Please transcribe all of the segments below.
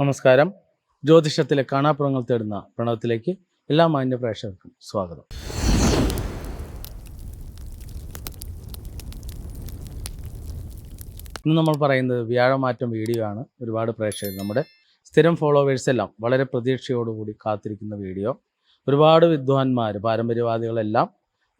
നമസ്കാരം. ജ്യോതിഷത്തിലെ കാണാപ്പുറങ്ങൾ തേടുന്ന പ്രണവത്തിലേക്ക് എല്ലാ മാന്യ പ്രേക്ഷകർക്കും സ്വാഗതം. ഇന്ന് നമ്മൾ പറയുന്നത് വ്യാഴമാറ്റം വീഡിയോ ആണ്. ഒരുപാട് പ്രേക്ഷകർ നമ്മുടെ സ്ഥിരം ഫോളോവേഴ്സ് എല്ലാം വളരെ പ്രതീക്ഷയോടുകൂടി കാത്തിരിക്കുന്ന വീഡിയോ. ഒരുപാട് വിദ്വാൻമാർ പാരമ്പര്യവാദികളെല്ലാം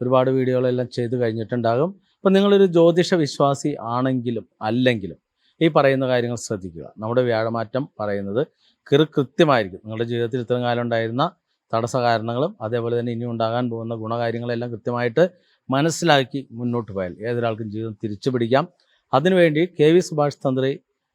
ഒരുപാട് വീഡിയോകളെല്ലാം ചെയ്തു കഴിഞ്ഞിട്ടുണ്ടാകും. അപ്പം നിങ്ങളൊരു ജ്യോതിഷ വിശ്വാസി ആണെങ്കിലും അല്ലെങ്കിലും ഈ പറയുന്ന കാര്യങ്ങൾ ശ്രദ്ധിക്കുക. നമ്മുടെ വ്യാഴമാറ്റം പറയുന്നത് കൃ കൃത്യമായിരിക്കും. നിങ്ങളുടെ ജീവിതത്തിൽ ഇത്രയും കാലം ഉണ്ടായിരുന്ന തടസ്സ കാരണങ്ങളും അതേപോലെ തന്നെ ഇനി ഉണ്ടാകാൻ പോകുന്ന ഗുണകാര്യങ്ങളെല്ലാം കൃത്യമായിട്ട് മനസ്സിലാക്കി മുന്നോട്ട് പോയാൽ ഏതൊരാൾക്കും ജീവിതം തിരിച്ചു പിടിക്കാം. അതിനുവേണ്ടി K V Subhash Thantri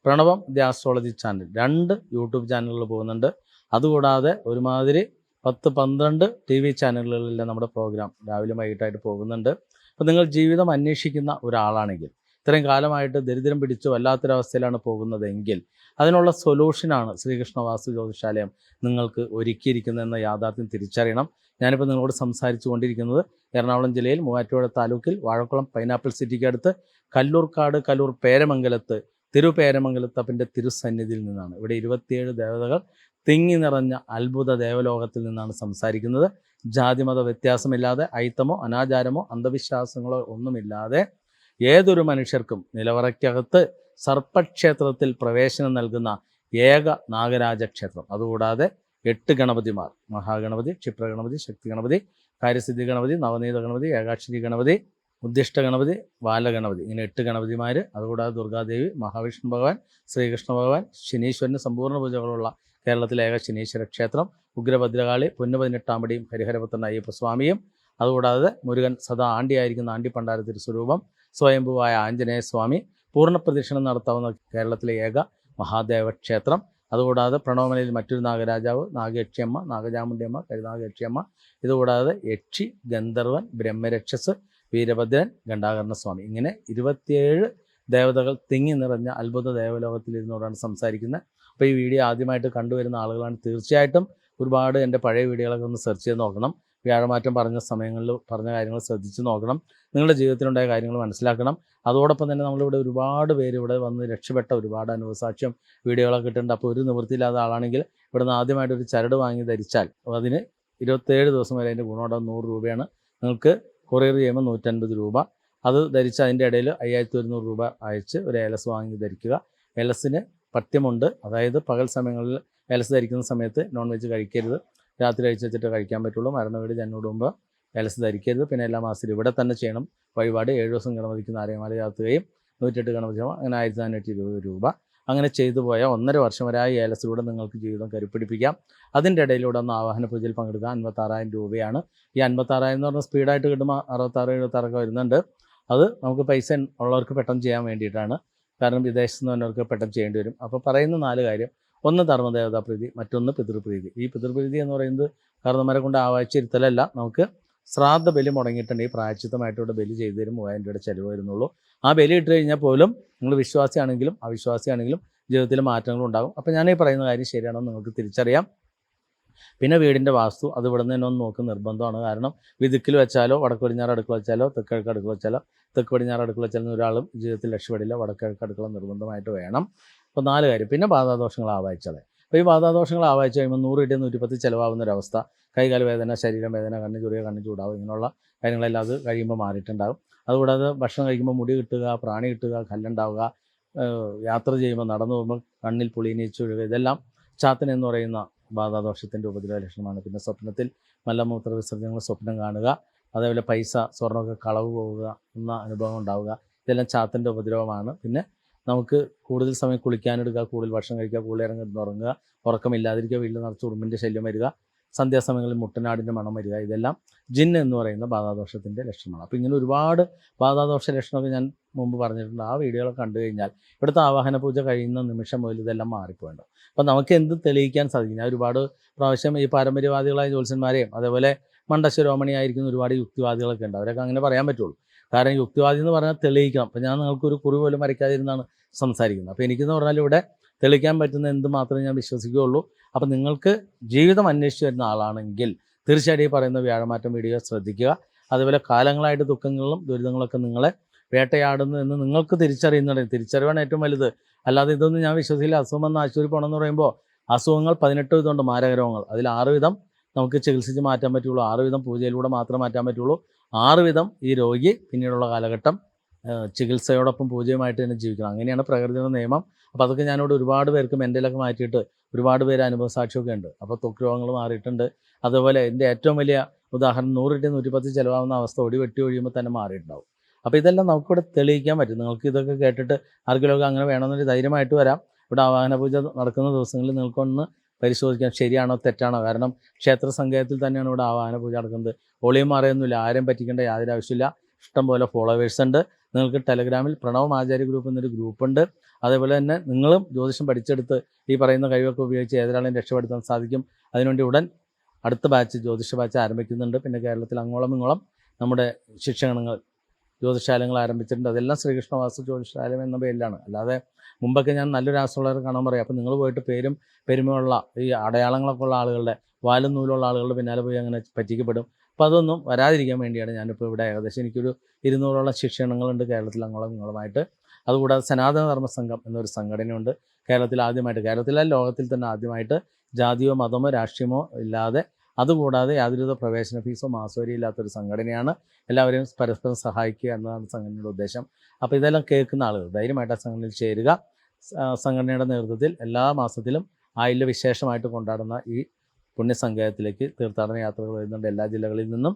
Pranavam the astrology channel രണ്ട് യൂട്യൂബ് ചാനലുകൾ പോകുന്നുണ്ട്. അതുകൂടാതെ ഒരുമാതിരി പത്ത് പന്ത്രണ്ട് ടി വി ചാനലുകളിലെ നമ്മുടെ പ്രോഗ്രാം രാവിലെ വൈകിട്ടായിട്ട് പോകുന്നുണ്ട്. അപ്പോൾ നിങ്ങൾ ജീവിതം അന്വേഷിക്കുന്ന ഒരാളാണെങ്കിൽ ഇത്രയും കാലമായിട്ട് ദരിദ്രം പിടിച്ചു വല്ലാത്തൊരവസ്ഥയിലാണ് പോകുന്നതെങ്കിൽ അതിനുള്ള സൊല്യൂഷനാണ് ശ്രീകൃഷ്ണ വാസ്തു ജ്യോതിഷാലയം നിങ്ങൾക്ക് ഒരുക്കിയിരിക്കുന്നതെന്ന യാഥാർത്ഥ്യം തിരിച്ചറിയണം. ഞാനിപ്പോൾ നിങ്ങളോട് സംസാരിച്ചു കൊണ്ടിരിക്കുന്നത് എറണാകുളം ജില്ലയിൽ മൂവാറ്റുപുഴ താലൂക്കിൽ വാഴക്കുളം പൈനാപ്പിൾ സിറ്റിക്ക് അടുത്ത് കല്ലൂർക്കാട് കല്ലൂർ പേരമംഗലത്ത് തിരുപേരമംഗലത്തപ്പന്റെ തിരുസന്നിധിയിൽ നിന്നാണ്. ഇവിടെ ഇരുപത്തിയേഴ് ദേവതകൾ തിങ്ങി നിറഞ്ഞ അത്ഭുത ദേവലോകത്തിൽ നിന്നാണ് സംസാരിക്കുന്നത്. ജാതിമത വ്യത്യാസമില്ലാതെ അയിത്തമോ അനാചാരമോ അന്ധവിശ്വാസങ്ങളോ ഒന്നുമില്ലാതെ ഏതൊരു മനുഷ്യർക്കും നിലവറയ്ക്കകത്ത് സർപ്പക്ഷേത്രത്തിൽ പ്രവേശനം നൽകുന്ന ഏക നാഗരാജ ക്ഷേത്രം അതുകൂടാതെ എട്ട് ഗണപതിമാർ. മഹാഗണപതി ക്ഷിപ്രഗണപതി ശക്തി ഗണപതി കാര്യസിദ്ധി ഗണപതി നവനീത ഗണപതി ഏകാക്ഷരി ഗണപതി ഉദ്ദിഷ്ട ഗണപതി ബാലഗണപതി. ഇങ്ങനെ എട്ട് ഗണപതിമാർ അതുകൂടാതെ ദുർഗാദേവി മഹാവിഷ്ണു ഭഗവാൻ ശ്രീകൃഷ്ണ ഭഗവാൻ ശനീശ്വരന് സമ്പൂർണ പൂജകളുള്ള കേരളത്തിലെ ഏക ശനീശ്വര ക്ഷേത്രം ഉഗ്രഭദ്രകാളി പൊന്നുപതിനെട്ടാമ്പടിയും ഹരിഹരപുത്രൻ അയ്യപ്പസ്വാമിയും അതുകൂടാതെ മുരുകൻ സദാ ആണ്ടിയായിരിക്കുന്ന ആണ്ടി സ്വരൂപം സ്വയംഭുവായ ആഞ്ജനേയ സ്വാമി പൂർണ പ്രദക്ഷിണം നടത്താവുന്ന കേരളത്തിലെ ഏക മഹാദേവ ക്ഷേത്രം. അതുകൂടാതെ പ്രണവമലയിൽ മറ്റൊരു നാഗരാജാവ് നാഗയക്ഷിയമ്മ നാഗചാമുണ്ടിയമ്മ കരുനാഗയക്ഷിയമ്മ. ഇതുകൂടാതെ യക്ഷി ഗന്ധർവൻ ബ്രഹ്മരക്ഷസ് വീരഭദ്രൻ ഗണ്ടാകർണ സ്വാമി ഇങ്ങനെ ഇരുപത്തിയേഴ് ദേവതകൾ തിങ്ങി നിറഞ്ഞ അത്ഭുത ദേവലോകത്തിൽ ഇരുന്നോടാണ് സംസാരിക്കുന്നത്. അപ്പോൾ ഈ വീഡിയോ ആദ്യമായിട്ട് കണ്ടുവരുന്ന ആളുകളാണ്. തീർച്ചയായിട്ടും ഒരുപാട് എന്റെ പഴയ വീഡിയോകളൊക്കെ ഒന്ന് സെർച്ച് ചെയ്ത് നോക്കണം. വ്യാഴമാറ്റം പറഞ്ഞ സമയങ്ങളിൽ പറഞ്ഞ കാര്യങ്ങൾ ശ്രദ്ധിച്ച് നോക്കണം. നിങ്ങളുടെ ജീവിതത്തിലുണ്ടായ കാര്യങ്ങൾ മനസ്സിലാക്കണം. അതോടൊപ്പം തന്നെ നമ്മളിവിടെ ഒരുപാട് പേര് ഇവിടെ വന്ന് രക്ഷപ്പെട്ട ഒരുപാട് അനുഭവസാക്ഷ്യം വീഡിയോകളൊക്കെ ഇട്ടിട്ടുണ്ട്. അപ്പോൾ ഒരു നിവൃത്തിയില്ലാത്ത ആളാണെങ്കിൽ ഇവിടെ നിന്ന് ആദ്യമായിട്ട് ഒരു ചരട് വാങ്ങി ധരിച്ചാൽ അതിന് ഇരുപത്തേഴ് ദിവസം വരെ അതിന്റെ ഗുണോടം നൂറ് രൂപയാണ്. നിങ്ങൾക്ക് കൊറിയർ ചെയ്യുമ്പോൾ നൂറ്റൻപത് രൂപ. അത് ധരിച്ച് അതിന്റെ ഇടയിൽ അയ്യായിരത്തി ഒരുന്നൂറ് രൂപ അയച്ച് ഒരു എലസ് വാങ്ങി ധരിക്കുക. ഏലസിന് പഥ്യമുണ്ട്. അതായത് പകൽ സമയങ്ങളിൽ ഏലസ് ധരിക്കുന്ന സമയത്ത് നോൺ വെജ് കഴിക്കരുത്. രാത്രി കഴിച്ചിട്ട് കഴിക്കാൻ പറ്റുള്ളൂ. മരണ വീട് ജന്മോട് മുമ്പ് ഏലസ് ധരിക്കരുത്. പിന്നെ എല്ലാ മാസത്തിലും ഇവിടെ തന്നെ ചെയ്യണം. വഴിപാട് ഏഴ് ദിവസം ഗണപതിക്ക് നാരയമാല ചാർത്തുകയും നൂറ്റെട്ട് ഗണപതി അങ്ങനെ ആയിരത്തി നാനൂറ്റി ഇരുപത് രൂപ. അങ്ങനെ ചെയ്തു പോയാൽ ഒന്നര വർഷം വരെ ആ ഏലസിലൂടെ നിങ്ങൾക്ക് ജീവിതം കരുപ്പിടിപ്പിക്കാം. അതിന്റെ ഇടയിലൂടെ ഒന്ന് ആവാഹന പൂജയിൽ പങ്കെടുക്കുക. അൻപത്താറായിരം രൂപയാണ്. ഈ അൻപത്താറായിരം എന്ന് പറഞ്ഞാൽ സ്പീഡായിട്ട് കിട്ടുമ്പോൾ അറുപത്താറ് എഴുപത്താറൊക്കെ വരുന്നുണ്ട്. അത് നമുക്ക് പൈസ ഉള്ളവർക്ക് പെട്ടെന്ന് ചെയ്യാൻ വേണ്ടിയിട്ടാണ്. കാരണം വിദേശത്ത് നിന്ന് പെട്ടെന്ന് ചെയ്യേണ്ടി വരും. അപ്പോൾ പറയുന്ന നാല് കാര്യം. ഒന്ന് ധർമ്മദേവതാ പ്രീതി മറ്റൊന്ന് പിതൃപ്രീതി. ഈ പിതൃപ്രീതി എന്ന് പറയുന്നത് കാരണന്മാരെ കൊണ്ട് ആവാഴ്ചയിരുത്തലല്ല നമുക്ക് ശ്രാദ്ധ ബലി മുടങ്ങിയിട്ടുണ്ട്. ഈ പ്രായച്ചിത്തമായിട്ടുള്ള ബലി ചെയ്തു തരും മൂവായിരം രൂപയുടെ ചിലവ് വരുന്നുള്ളൂ. ആ ബലി ഇട്ട് കഴിഞ്ഞാൽ പോലും നിങ്ങൾ വിശ്വാസിയാണെങ്കിലും അവിശ്വാസിയാണെങ്കിലും ജീവിതത്തിൽ മാറ്റങ്ങൾ ഉണ്ടാകും. അപ്പോൾ ഞാൻ ഈ പറയുന്ന കാര്യം ശരിയാണെന്ന് നിങ്ങൾക്ക് തിരിച്ചറിയാം. പിന്നെ വീടിന്റെ വാസ്തു അത് ഇവിടെ നിന്ന് ഒന്ന് നോക്ക് നിർബന്ധമാണ്. കാരണം വിതുക്കിൽ വെച്ചാലോ വടക്ക് പടിഞ്ഞാറ് അടുക്കള വെച്ചാലോ തെക്കിഴക്ക് അടുക്കള വെച്ചാലോ തെക്ക് പടിഞ്ഞാറ് അടുക്കള വെച്ചാലും ഒരാളും ജീവിതത്തിൽ രക്ഷപ്പെടില്ല. വടക്കിഴക്ക് അടുക്കള നിർബന്ധമായിട്ട് വേണം. അപ്പോൾ നാല് കാര്യം. പിന്നെ ബാധാദോഷങ്ങൾ ആവാഴ്ചകളെ അപ്പോൾ ഈ ബാധാദോഷങ്ങൾ ആവാഹിച്ച് കഴിയുമ്പോൾ നൂറ് കിട്ടിയ നൂറ്റിപ്പത്ത് ചിലവാകുന്ന ഒരവസ്ഥ. വേദന ശരീരം വേദന കണ്ണ് ചൊറിയ കണ്ണ് ചൂടാവും ഇങ്ങനെയുള്ള കാര്യങ്ങളെല്ലാം അത് കഴിയുമ്പോൾ മാറിയിട്ടുണ്ടാകും. അതുകൂടാതെ ഭക്ഷണം കഴിക്കുമ്പോൾ മുടി കിട്ടുക പ്രാണി കിട്ടുക കല്ലുണ്ടാവുക യാത്ര ചെയ്യുമ്പോൾ നടന്നു പോകുമ്പോൾ കണ്ണിൽ പുളിനീച്ചൊഴുക ഇതെല്ലാം ചാത്തൻ എന്ന് പറയുന്ന ബാധാദോഷത്തിന്റെ ഉപദ്രവ ലക്ഷണമാണ്. പിന്നെ സ്വപ്നത്തിൽ മലമൂത്ര വിസർജനങ്ങൾ സ്വപ്നം കാണുക അതേപോലെ പൈസ സ്വർണമൊക്കെ കളവ് പോവുക എന്ന അനുഭവം ഉണ്ടാവുക ഇതെല്ലാം ചാത്തന്റെ ഉപദ്രവമാണ്. പിന്നെ നമുക്ക് കൂടുതൽ സമയം കുളിക്കാനെടുക്കുക കൂടുതൽ ഭക്ഷണം കഴിക്കുക കൂടുതൽ ഇറങ്ങി ഉറങ്ങുക ഉറക്കമില്ലാതിരിക്കുക വീട്ടിൽ നിറച്ച് ഉറുമ്പിന്റെ ശല്യം വരിക സന്ധ്യാസമയങ്ങളിൽ മുട്ടനാടിന്റെ മണം വരിക ഇതെല്ലാം ജിൻ എന്ന് പറയുന്ന ബാധാദോഷത്തിന്റെ ലക്ഷണമാണ്. അപ്പോൾ ഇങ്ങനെ ഒരുപാട് ബാധാദോഷ ലക്ഷണമൊക്കെ ഞാൻ മുമ്പ് പറഞ്ഞിട്ടുണ്ട്. ആ വീഡിയോകളൊക്കെ കണ്ടു കഴിഞ്ഞാൽ ഇവിടുത്തെ ആവാഹന പൂജ കഴിയുന്ന നിമിഷം മുതൽ ഇതെല്ലാം മാറിപ്പോയിട്ടുണ്ട് അപ്പോൾ നമുക്ക് എന്ത് തെളിയിക്കാൻ സാധിക്കും? ഞാൻ ഒരുപാട് പ്രാവശ്യം ഈ പാരമ്പര്യവാദികളായ ജ്യോത്സ്യന്മാരെയും അതേപോലെ മണ്ടശ്വരോമണിയായിരിക്കുന്ന ഒരുപാട് യുക്തിവാദികളൊക്കെ ഉണ്ട്. അവരൊക്കെ അങ്ങനെ പറയാൻ പറ്റുള്ളൂ. കാരണം യുക്തിവാദി എന്ന് പറഞ്ഞാൽ തെളിയിക്കണം. അപ്പം ഞാൻ നിങ്ങൾക്ക് ഒരു കുറി പോലും വരയ്ക്കാതിരുന്നാണ് സംസാരിക്കുന്നത്. അപ്പോൾ എനിക്കെന്ന് പറഞ്ഞാൽ ഇവിടെ തെളിയിക്കാൻ പറ്റുന്ന എന്ത് മാത്രമേ ഞാൻ വിശ്വസിക്കുകയുള്ളൂ. അപ്പം നിങ്ങൾക്ക് ജീവിതം അന്വേഷിച്ച് വരുന്ന ആളാണെങ്കിൽ തീർച്ചയായിട്ടും ഈ പറയുന്ന വ്യാഴമാറ്റം വീഡിയോ ശ്രദ്ധിക്കുക. അതുപോലെ കാലങ്ങളായിട്ട് ദുഃഖങ്ങളും ദുരിതങ്ങളൊക്കെ നിങ്ങളെ വേട്ടയാടുന്നു എന്ന് നിങ്ങൾക്ക് തിരിച്ചറിയുന്നുണ്ട് തിരിച്ചറിവാണ് ഏറ്റവും വലുത്. അല്ലാതെ ഇതൊന്നും ഞാൻ വിശ്വസിക്കില്ല. അസുഖം എന്ന് ആശുപത്രി പോകണമെന്ന് പറയുമ്പോൾ അസുഖങ്ങൾ പതിനെട്ട് വിധമുണ്ട് മാരക രോഗങ്ങൾ അതിൽ ആറ് വിധം നമുക്ക് ചികിത്സിച്ച് മാറ്റാൻ പറ്റുള്ളൂ. ആറ് വിധം പൂജയിലൂടെ മാത്രം മാറ്റാൻ പറ്റുള്ളൂ. ആറ് വിധം ഈ രോഗി പിന്നീടുള്ള കാലഘട്ടം ചികിത്സയോടൊപ്പം പൂജയുമായിട്ട് തന്നെ ജീവിക്കണം. അങ്ങനെയാണ് പ്രകൃതിയുടെ നിയമം. അപ്പോൾ അതൊക്കെ ഞാനിവിടെ ഒരുപാട് പേർക്ക് മെന്റലൊക്കെ മാറ്റിയിട്ട് ഒരുപാട് പേര് അനുഭവ സാക്ഷിയൊക്കെ ഉണ്ട്. അപ്പോൾ ത്വക്ക് രോഗങ്ങൾ മാറിയിട്ടുണ്ട്. അതുപോലെ എന്റെ ഏറ്റവും വലിയ ഉദാഹരണം നൂറിട്ട് നൂറ്റിപ്പത്ത് ചിലവാകുന്ന അവസ്ഥ ഒടി വെട്ടി ഒഴിയുമ്പോൾ തന്നെ മാറിയിട്ടുണ്ടാവും. അപ്പോൾ ഇതെല്ലാം നമുക്കിവിടെ തെളിയിക്കാൻ പറ്റും. നിങ്ങൾക്ക് ഇതൊക്കെ കേട്ടിട്ട് ആർക്കെങ്കിലുമൊക്കെ അങ്ങനെ വേണമെന്നൊരു ധൈര്യമായിട്ട് വരാം. ഇവിടെ ആവാഹന പൂജ നടക്കുന്ന ദിവസങ്ങളിൽ നിങ്ങൾക്കൊന്ന് പരിശോധിക്കാം. ശരിയാണോ തെറ്റാണോ? കാരണം ക്ഷേത്ര സങ്കേതത്തിൽ തന്നെയാണ് ഇവിടെ ആവാഹന പൂജ നടക്കുന്നത്. ഒളിയും മാറിയൊന്നുമില്ല. ആരും പറ്റിക്കേണ്ട യാതൊരു ആവശ്യമില്ല ഇഷ്ടം പോലെ ഫോളോവേഴ്സ് ഉണ്ട്. നിങ്ങൾക്ക് ടെലഗ്രാമിൽ പ്രണവ് ആചാര്യ ഗ്രൂപ്പ് എന്നൊരു ഗ്രൂപ്പുണ്ട് അതേപോലെ തന്നെ നിങ്ങളും ജ്യോതിഷം പഠിച്ചെടുത്ത് ഈ പറയുന്ന കഴിവൊക്കെ ഉപയോഗിച്ച് ഏതൊരാളെയും രക്ഷപ്പെടുത്താൻ സാധിക്കും. അതിനുവേണ്ടി ഉടൻ അടുത്ത ബാച്ച് ജ്യോതിഷ ബാച്ച് ആരംഭിക്കുന്നുണ്ട്. പിന്നെ കേരളത്തിൽ അങ്ങോളം ഇങ്ങോളം നമ്മുടെ ശിക്ഷണങ്ങൾ ജ്യോതിശാലങ്ങൾ ആരംഭിച്ചിട്ടുണ്ട്. അതെല്ലാം ശ്രീകൃഷ്ണവാസു ജ്യോതിശാലയം എന്ന പേരിലാണ്. അല്ലാതെ മുമ്പൊക്കെ ഞാൻ നല്ലൊരു ആസ്ട്രോളറെ കാണാൻ പറയും. അപ്പോൾ നിങ്ങൾ പോയിട്ട് പേരും പെരുമയുള്ള ഈ അടയാളങ്ങളൊക്കെ ഉള്ള ആളുകളുടെ വാലും നൂലുള്ള ആളുകളുടെ പിന്നാലെ പോയി അങ്ങനെ പറ്റിക്കപ്പെടും. അപ്പോൾ അതൊന്നും വരാതിരിക്കാൻ വേണ്ടിയാണ് ഞാനിപ്പോൾ ഇവിടെ ഏകദേശം എനിക്കൊരു ഇരുന്നൂറോളം ശിക്ഷണങ്ങളുണ്ട് കേരളത്തിൽ അങ്ങോളം ഇങ്ങോളമായിട്ട്. അതുകൂടാതെ സനാതന ധർമ്മ സംഘം എന്നൊരു സംഘടനയുണ്ട് കേരളത്തിൽ ആദ്യമായിട്ട്. കേരളത്തിലെ ലോകത്തിൽ തന്നെ ആദ്യമായിട്ട് ജാതിയോ മതമോ രാഷ്ട്രീയമോ ഇല്ലാതെ അതുകൂടാതെ യാതൊരുവിധ പ്രവേശന ഫീസോ മാസോരി ഇല്ലാത്തൊരു സംഘടനയാണ്. എല്ലാവരെയും പരസ്പരം സഹായിക്കുക എന്നതാണ് സംഘടനയുടെ ഉദ്ദേശം. അപ്പോൾ ഇതെല്ലാം കേൾക്കുന്ന ആളുകൾ ധൈര്യമായിട്ട് ആ സംഘടനയിൽ ചേരുക. സംഘടനയുടെ നേതൃത്വത്തിൽ എല്ലാ മാസത്തിലും ആയില്ല വിശേഷമായിട്ട് കൊണ്ടാടുന്ന ഈ പുണ്യസങ്കേതത്തിലേക്ക് തീർത്ഥാടന യാത്രകൾ വരുന്നുണ്ട് എല്ലാ ജില്ലകളിൽ നിന്നും.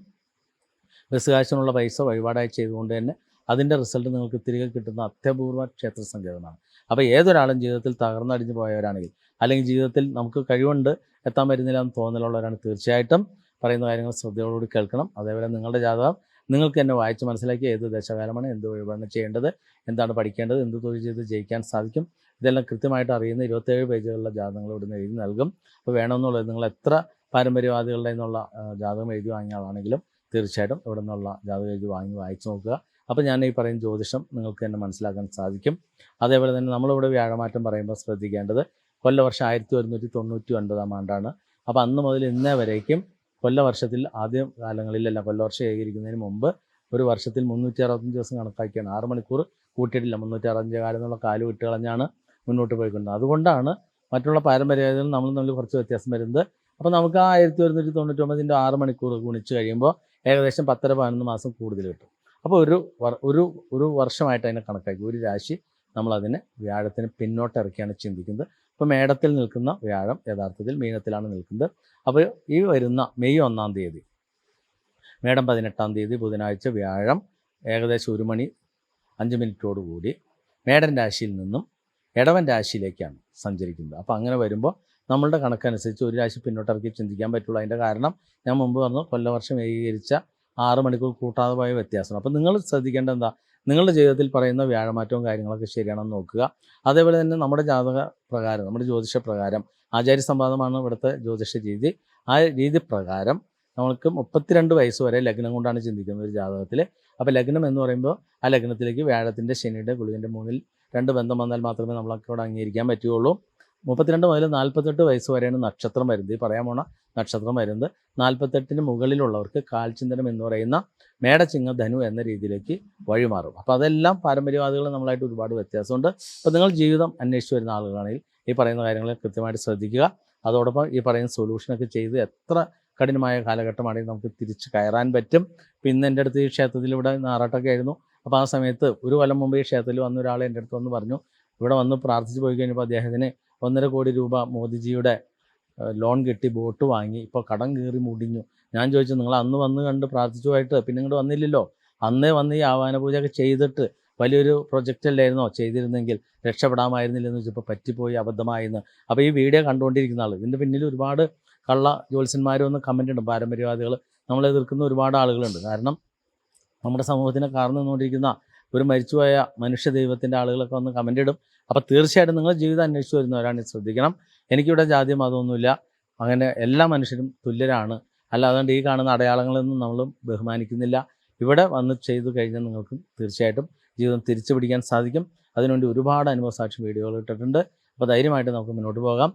ബസ് കാശിനുള്ള പൈസ വഴിപാടായി ചെയ്തുകൊണ്ട് തന്നെ അതിന്റെ റിസൾട്ട് നിങ്ങൾക്ക് തിരികെ കിട്ടുന്ന അത്യപൂർവ ക്ഷേത്ര സങ്കേതമാണ്. അപ്പോൾ ഏതൊരാളും ജീവിതത്തിൽ തകർന്നടിഞ്ഞു പോയവരാണെങ്കിൽ അല്ലെങ്കിൽ ജീവിതത്തിൽ നമുക്ക് കഴിവുണ്ട് എത്താൻ പറ്റുന്നില്ല എന്ന് തോന്നലുള്ളവരാണ്. തീർച്ചയായിട്ടും പറയുന്ന കാര്യങ്ങൾ ശ്രദ്ധയോടുകൂടി കേൾക്കണം. അതേപോലെ നിങ്ങളുടെ ജാതകം നിങ്ങൾക്ക് തന്നെ വായിച്ച് മനസ്സിലാക്കി ഏത് ദശകാലമാണ് എന്ത് വഴിപാടാണ് ചെയ്യേണ്ടത് എന്താണ് പഠിക്കേണ്ടത് എന്ത് തൊഴിൽ ചെയ്ത് ജയിക്കാൻ സാധിക്കും ഇതെല്ലാം കൃത്യമായിട്ട് അറിയുന്ന ഇരുപത്തേഴ് പേജുകളിലെ ജാതകങ്ങൾ ഇവിടുന്ന് എഴുതി നൽകും. അപ്പോൾ വേണമെന്നുള്ളത് നിങ്ങൾ എത്ര പാരമ്പര്യവാദികളുടെ നിന്നുള്ള ജാതകം എഴുതി വാങ്ങിയ ആളാണെങ്കിലും തീർച്ചയായിട്ടും ഇവിടെ നിന്നുള്ള ജാതകം എഴുതി വാങ്ങി വായിച്ചു നോക്കുക. അപ്പോൾ ഞാൻ ഈ പറയുന്ന ജ്യോതിഷം നിങ്ങൾക്ക് തന്നെ മനസ്സിലാക്കാൻ സാധിക്കും. അതേപോലെ തന്നെ നമ്മളിവിടെ വ്യാഴമാറ്റം പറയുമ്പോൾ ശ്രദ്ധിക്കേണ്ടത് കൊല്ലവർഷം ആയിരത്തി ഒരുന്നൂറ്റി തൊണ്ണൂറ്റി ഒൻപതാം ആണ്ടാണ്. അപ്പോൾ അന്ന് മുതൽ ഇന്നേ വരേക്കും കൊല്ലവർഷത്തിൽ ആദ്യ കാലങ്ങളിലല്ല കൊല്ലവർഷം ഏകീകരിക്കുന്നതിന് മുമ്പ് ഒരു വർഷത്തിൽ മുന്നൂറ്റി അറുപത്തഞ്ച് ദിവസം കണക്കാക്കിയാണ്. ആറ് മണിക്കൂർ കൂട്ടിയിട്ടില്ല മുന്നൂറ്റി അറുപത്തഞ്ച് കാലം എന്നുള്ള കാൽ വിട്ട് കളഞ്ഞാണ് മുന്നോട്ട് പോയിക്കൊണ്ടത് അതുകൊണ്ടാണ് മറ്റുള്ള പാരമ്പര്യത്തിൽ നമ്മൾ തമ്മിൽ കുറച്ച് വ്യത്യാസം വരുന്നത്. അപ്പോൾ നമുക്ക് ആ ആയിരത്തി ഒരുന്നൂറ്റി തൊണ്ണൂറ്റി ഒമ്പതിന്റെ ആറ് മണിക്കൂർ ഗുണിച്ച് കഴിയുമ്പോൾ ഏകദേശം പത്തര പതിനൊന്ന് മാസം കൂടുതൽ കിട്ടും. അപ്പോൾ ഒരു ഒരു ഒരു വർഷമായിട്ട് അതിനെ കണക്കാക്കി ഒരു രാശി നമ്മളതിനെ വ്യാഴത്തിന് പിന്നോട്ടിറക്കിയാണ് ചിന്തിക്കുന്നത്. ഇപ്പോൾ മേടത്തിൽ നിൽക്കുന്ന വ്യാഴം യഥാർത്ഥത്തിൽ മീനത്തിലാണ് നിൽക്കുന്നത്. അപ്പോൾ ഈ വരുന്ന മെയ് ഒന്നാം തീയതി മേടം പതിനെട്ടാം തീയതി ബുധനാഴ്ച വ്യാഴം ഏകദേശം ഒരു മണി അഞ്ച് മിനിറ്റോട് കൂടി മേടൻ രാശിയിൽ നിന്നും ഇടവൻ രാശിയിലേക്കാണ് സഞ്ചരിക്കുന്നത്. അപ്പോൾ അങ്ങനെ വരുമ്പോൾ നമ്മളുടെ കണക്കനുസരിച്ച് ഒരു രാശി പിന്നോട്ടിറക്കി ചിന്തിക്കാൻ പറ്റുള്ളൂ. അതിന്റെ കാരണം ഞാൻ മുമ്പ് പറഞ്ഞു കൊല്ലവർഷം ഏകീകരിച്ച ആറ് മണിക്കൂർ കൂട്ടാതെ പോയ വ്യത്യാസമാണ്. അപ്പോൾ നിങ്ങൾ ശ്രദ്ധിക്കേണ്ട എന്താ? നിങ്ങളുടെ ജീവിതത്തിൽ പറയുന്ന വ്യാഴമാറ്റവും കാര്യങ്ങളൊക്കെ ശരിയാണെന്ന് നോക്കുക. അതേപോലെ തന്നെ നമ്മുടെ ജാതക പ്രകാരം നമ്മുടെ ജ്യോതിഷ പ്രകാരം ആചാര്യ സംവാദമാണ് ഇവിടുത്തെ ജ്യോതിഷ രീതി. ആ രീതി പ്രകാരം നമ്മൾക്ക് മുപ്പത്തിരണ്ട് വയസ്സ് വരെ ലഗ്നം കൊണ്ടാണ് ചിന്തിക്കുന്നത് ഒരു ജാതകത്തിൽ അപ്പോൾ ലഗ്നം എന്ന് പറയുമ്പോൾ ആ ലഗ്നത്തിലേക്ക് വ്യാഴത്തിന്റെ ശനിയുടെ ഗുളികന്റെ മൂന്നിൽ രണ്ട് ബന്ധം വന്നാൽ മാത്രമേ നമ്മളൊക്കെ ഇവിടെ അംഗീകരിക്കാൻ പറ്റുകയുള്ളൂ. മുപ്പത്തിരണ്ട് മുതൽ നാൽപ്പത്തെട്ട് വയസ്സ് വരെയാണ് നക്ഷത്രം വരുന്നത്. ഈ പറയാൻ പോണ നക്ഷത്രം വരുന്നത് നാൽപ്പത്തെട്ടിന് മുകളിലുള്ളവർക്ക് കാൽചിന്തനം എന്ന് പറയുന്ന മേടച്ചിങ്ങ ധനു എന്ന രീതിയിലേക്ക് വഴിമാറും. അപ്പോൾ അതെല്ലാം പാരമ്പര്യവാദികൾ നമ്മളായിട്ട് ഒരുപാട് വ്യത്യാസമുണ്ട്. അപ്പോൾ നിങ്ങൾ ജീവിതം അന്വേഷിച്ച് വരുന്ന ആളുകളാണെങ്കിൽ ഈ പറയുന്ന കാര്യങ്ങളെ കൃത്യമായിട്ട് ശ്രദ്ധിക്കുക. അതോടൊപ്പം ഈ പറയുന്ന സൊല്യൂഷനൊക്കെ ചെയ്ത് എത്ര കഠിനമായ കാലഘട്ടമാണെങ്കിൽ നമുക്ക് തിരിച്ച് കയറാൻ പറ്റും. പിന്നെ എന്റെ അടുത്ത് ഈ ക്ഷേത്രത്തിൽ ഇവിടെ നാറാട്ടൊക്കെ ആയിരുന്നു. അപ്പോൾ ആ സമയത്ത് ഒരു കൊല്ലം മുമ്പ് ഈ ക്ഷേത്രത്തിൽ വന്ന ഒരാൾ എന്റെ അടുത്ത് വന്ന് പറഞ്ഞു ഇവിടെ വന്ന് പ്രാർത്ഥിച്ച് പോയി കഴിഞ്ഞപ്പോൾ അദ്ദേഹത്തിന് ഒന്നര കോടി രൂപ മോദിജിയുടെ ലോൺ കിട്ടി ബോട്ട് വാങ്ങി. ഇപ്പോൾ കടം കയറി മുടിഞ്ഞു. ഞാൻ ചോദിച്ചു നിങ്ങൾ അന്ന് വന്ന് കണ്ട് പ്രാർത്ഥിച്ചു ആയിട്ട് പിന്നെ ഇങ്ങോട്ട് വന്നില്ലല്ലോ? അന്നേ വന്ന് ഈ ആവാന പൂജയൊക്കെ ചെയ്തിട്ട് വലിയൊരു പ്രൊജക്റ്റ് അല്ലായിരുന്നോ? ചെയ്തിരുന്നെങ്കിൽ രക്ഷപ്പെടാമായിരുന്നില്ലെന്ന് വെച്ചപ്പോൾ പറ്റിപ്പോയി അബദ്ധമായിരുന്നു അപ്പോൾ ഈ വീഡിയോ കണ്ടുകൊണ്ടിരിക്കുന്ന ആൾ ഇതിന്റെ പിന്നിൽ ഒരുപാട് കള്ള ജ്യോത്സ്യന്മാരൊന്നും കമന്റ് ഉണ്ട് പാരമ്പര്യവാദികൾ നമ്മളെ എതിർക്കുന്ന ഒരുപാട് ആളുകളുണ്ട്. കാരണം നമ്മുടെ സമൂഹത്തിനെ കാർന്നു നിന്നുകൊണ്ടിരിക്കുന്ന ഒരു മരിച്ചുപോയ മനുഷ്യ ദൈവത്തിന്റെ ആളുകളൊക്കെ വന്ന് കമന്റ് ഇടും. അപ്പോൾ തീർച്ചയായിട്ടും നിങ്ങൾ ജീവിതം അന്വേഷിച്ച് വരുന്നവരാണ് ശ്രദ്ധിക്കണം. എനിക്കിവിടെ ജാതി മതമൊന്നുമില്ല. അങ്ങനെ എല്ലാ മനുഷ്യരും തുല്യരാണ്. അല്ലാതെ ഈ കാണുന്ന അടയാളങ്ങളൊന്നും നമ്മൾ ബഹുമാനിക്കുന്നില്ല. ഇവിടെ വന്ന് ചെയ്തു കഴിഞ്ഞാൽ നിങ്ങൾക്ക് തീർച്ചയായിട്ടും ജീവിതം തിരിച്ചു പിടിക്കാൻ സാധിക്കും. അതിനുവേണ്ടി ഒരുപാട് അനുഭവ സാക്ഷി വീഡിയോകൾ ഇട്ടിട്ടുണ്ട്. അപ്പോൾ ധൈര്യമായിട്ട് നമുക്ക് മുന്നോട്ട് പോകാം.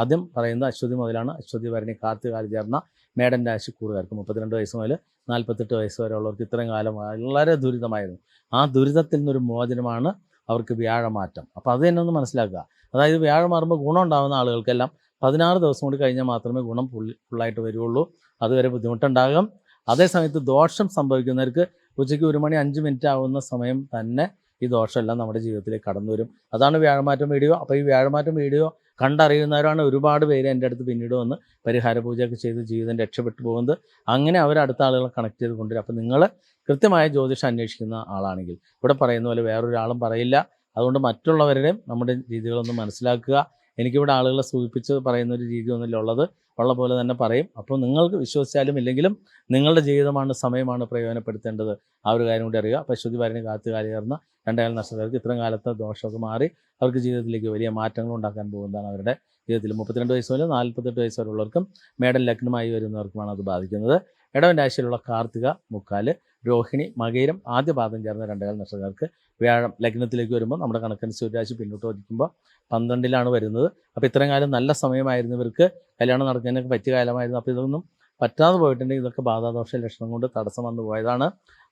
ആദ്യം പറയുന്നത് അശ്വതി മുതലാണ്. അശ്വതി ഭരണി കാർത്തികാലി ചേർന്ന മേടൻ രാശി കൂറുകാർക്ക്. മുപ്പത്തിരണ്ട് വയസ്സ് മുതൽ നാൽപ്പത്തെട്ട് വയസ്സ് വരെ ഉള്ളവർക്ക് ഇത്രയും കാലം വളരെ ദുരിതമായിരുന്നു. ആ ദുരിതത്തിൽ നിന്നൊരു മോചനമാണ് അവർക്ക് വ്യാഴമാറ്റം. അപ്പോൾ അത് തന്നെ ഒന്ന് മനസ്സിലാക്കുക. അതായത് വ്യാഴം മാറുമ്പോൾ ഗുണം ഉണ്ടാകുന്ന ആളുകൾക്കെല്ലാം പതിനാറ് ദിവസം കൂടി കഴിഞ്ഞാൽ മാത്രമേ ഗുണം ഫുൾ ഫുള്ളായിട്ട് വരുള്ളൂ. അതുവരെ ബുദ്ധിമുട്ടുണ്ടാകും. അതേസമയത്ത് ദോഷം സംഭവിക്കുന്നവർക്ക് ഉച്ചയ്ക്ക് ഒരു മണി അഞ്ച് മിനിറ്റ് ആവുന്ന സമയം തന്നെ ഈ ദോഷമെല്ലാം നമ്മുടെ ജീവിതത്തിലേക്ക് കടന്നു വരും അതാണ് വ്യാഴമാറ്റം വീഡിയോ. അപ്പോൾ ഈ വ്യാഴമാറ്റം വീഡിയോ കണ്ടറിയുന്നവരാണ് ഒരുപാട് പേര് എന്റെ അടുത്ത് പിന്നീട് വന്ന് പരിഹാര പൂജയൊക്കെ ചെയ്ത് ജീവിതം രക്ഷപ്പെട്ടു പോകുന്നത്. അങ്ങനെ അവർ അടുത്ത ആളുകളെ കണക്ട് ചെയ്ത് കൊണ്ടുവരും. അപ്പോൾ നിങ്ങൾ കൃത്യമായ ജ്യോതിഷം അന്വേഷിക്കുന്ന ആളാണെങ്കിൽ ഇവിടെ പറയുന്ന പോലെ വേറൊരാളും പറയില്ല. അതുകൊണ്ട് മറ്റുള്ളവരുടെയും നമ്മുടെ രീതികളൊന്ന് മനസ്സിലാക്കുക. എനിക്കിവിടെ ആളുകളെ സൂചിപ്പിച്ച് പറയുന്ന ഒരു രീതി ഒന്നുമില്ല. ഉള്ളത് ഉള്ള പോലെ തന്നെ പറയും. അപ്പോൾ നിങ്ങൾക്ക് വിശ്വസിച്ചാലും ഇല്ലെങ്കിലും നിങ്ങളുടെ ജീവിതമാണ് സമയമാണ് പ്രയോജനപ്പെടുത്തേണ്ടത്. ആ ഒരു കാര്യം കൂടി അറിയുക. അപ്പോൾ ശുദ്ധി കാത്തു കാലി കാലികർന്ന രണ്ടായാലും നഷ്ടക്കാർക്ക് ഇത്രയും കാലത്തെ ദോഷമൊക്കെ മാറി അവർക്ക് ജീവിതത്തിലേക്ക് വലിയ മാറ്റങ്ങൾ ഉണ്ടാക്കാൻ പോകുന്നതാണ് അവരുടെ ജീവിതത്തിൽ. മുപ്പത്തിരണ്ട് വയസ്സ് മുതൽ നാൽപ്പത്തെട്ട് വയസ്സ് വരെയുള്ളവർക്കും മേഡൽ ലഗ്നമായി വരുന്നവർക്കുമാണ് അത് ബാധിക്കുന്നത്. ഇടവൻ രാശിയിലുള്ള കാർത്തിക മുക്കാൽ. രോഹിണി മകയിരം ആദ്യ പാദം ചേർന്ന രണ്ടേകാൽ നക്ഷത്രക്കാർക്ക് വ്യാഴം ലഗ്നത്തിലേക്ക് വരുമ്പോൾ നമ്മുടെ കണക്കനുസരിച്ച് രാശി പിന്നോട്ട് വധിക്കുമ്പോൾ പന്ത്രണ്ടിലാണ് വരുന്നത്. അപ്പോൾ ഇത്രയും കാലം നല്ല സമയമായിരുന്നു ഇവർക്ക്. കല്യാണം നടക്കുന്നതിനൊക്കെ പറ്റിയ കാലമായിരുന്നു. അപ്പോൾ ഇതൊന്നും പറ്റാതെ പോയിട്ടുണ്ടെങ്കിൽ ഇതൊക്കെ ബാധാദോഷ ലക്ഷണം കൊണ്ട് തടസ്സം വന്നു പോയതാണ്.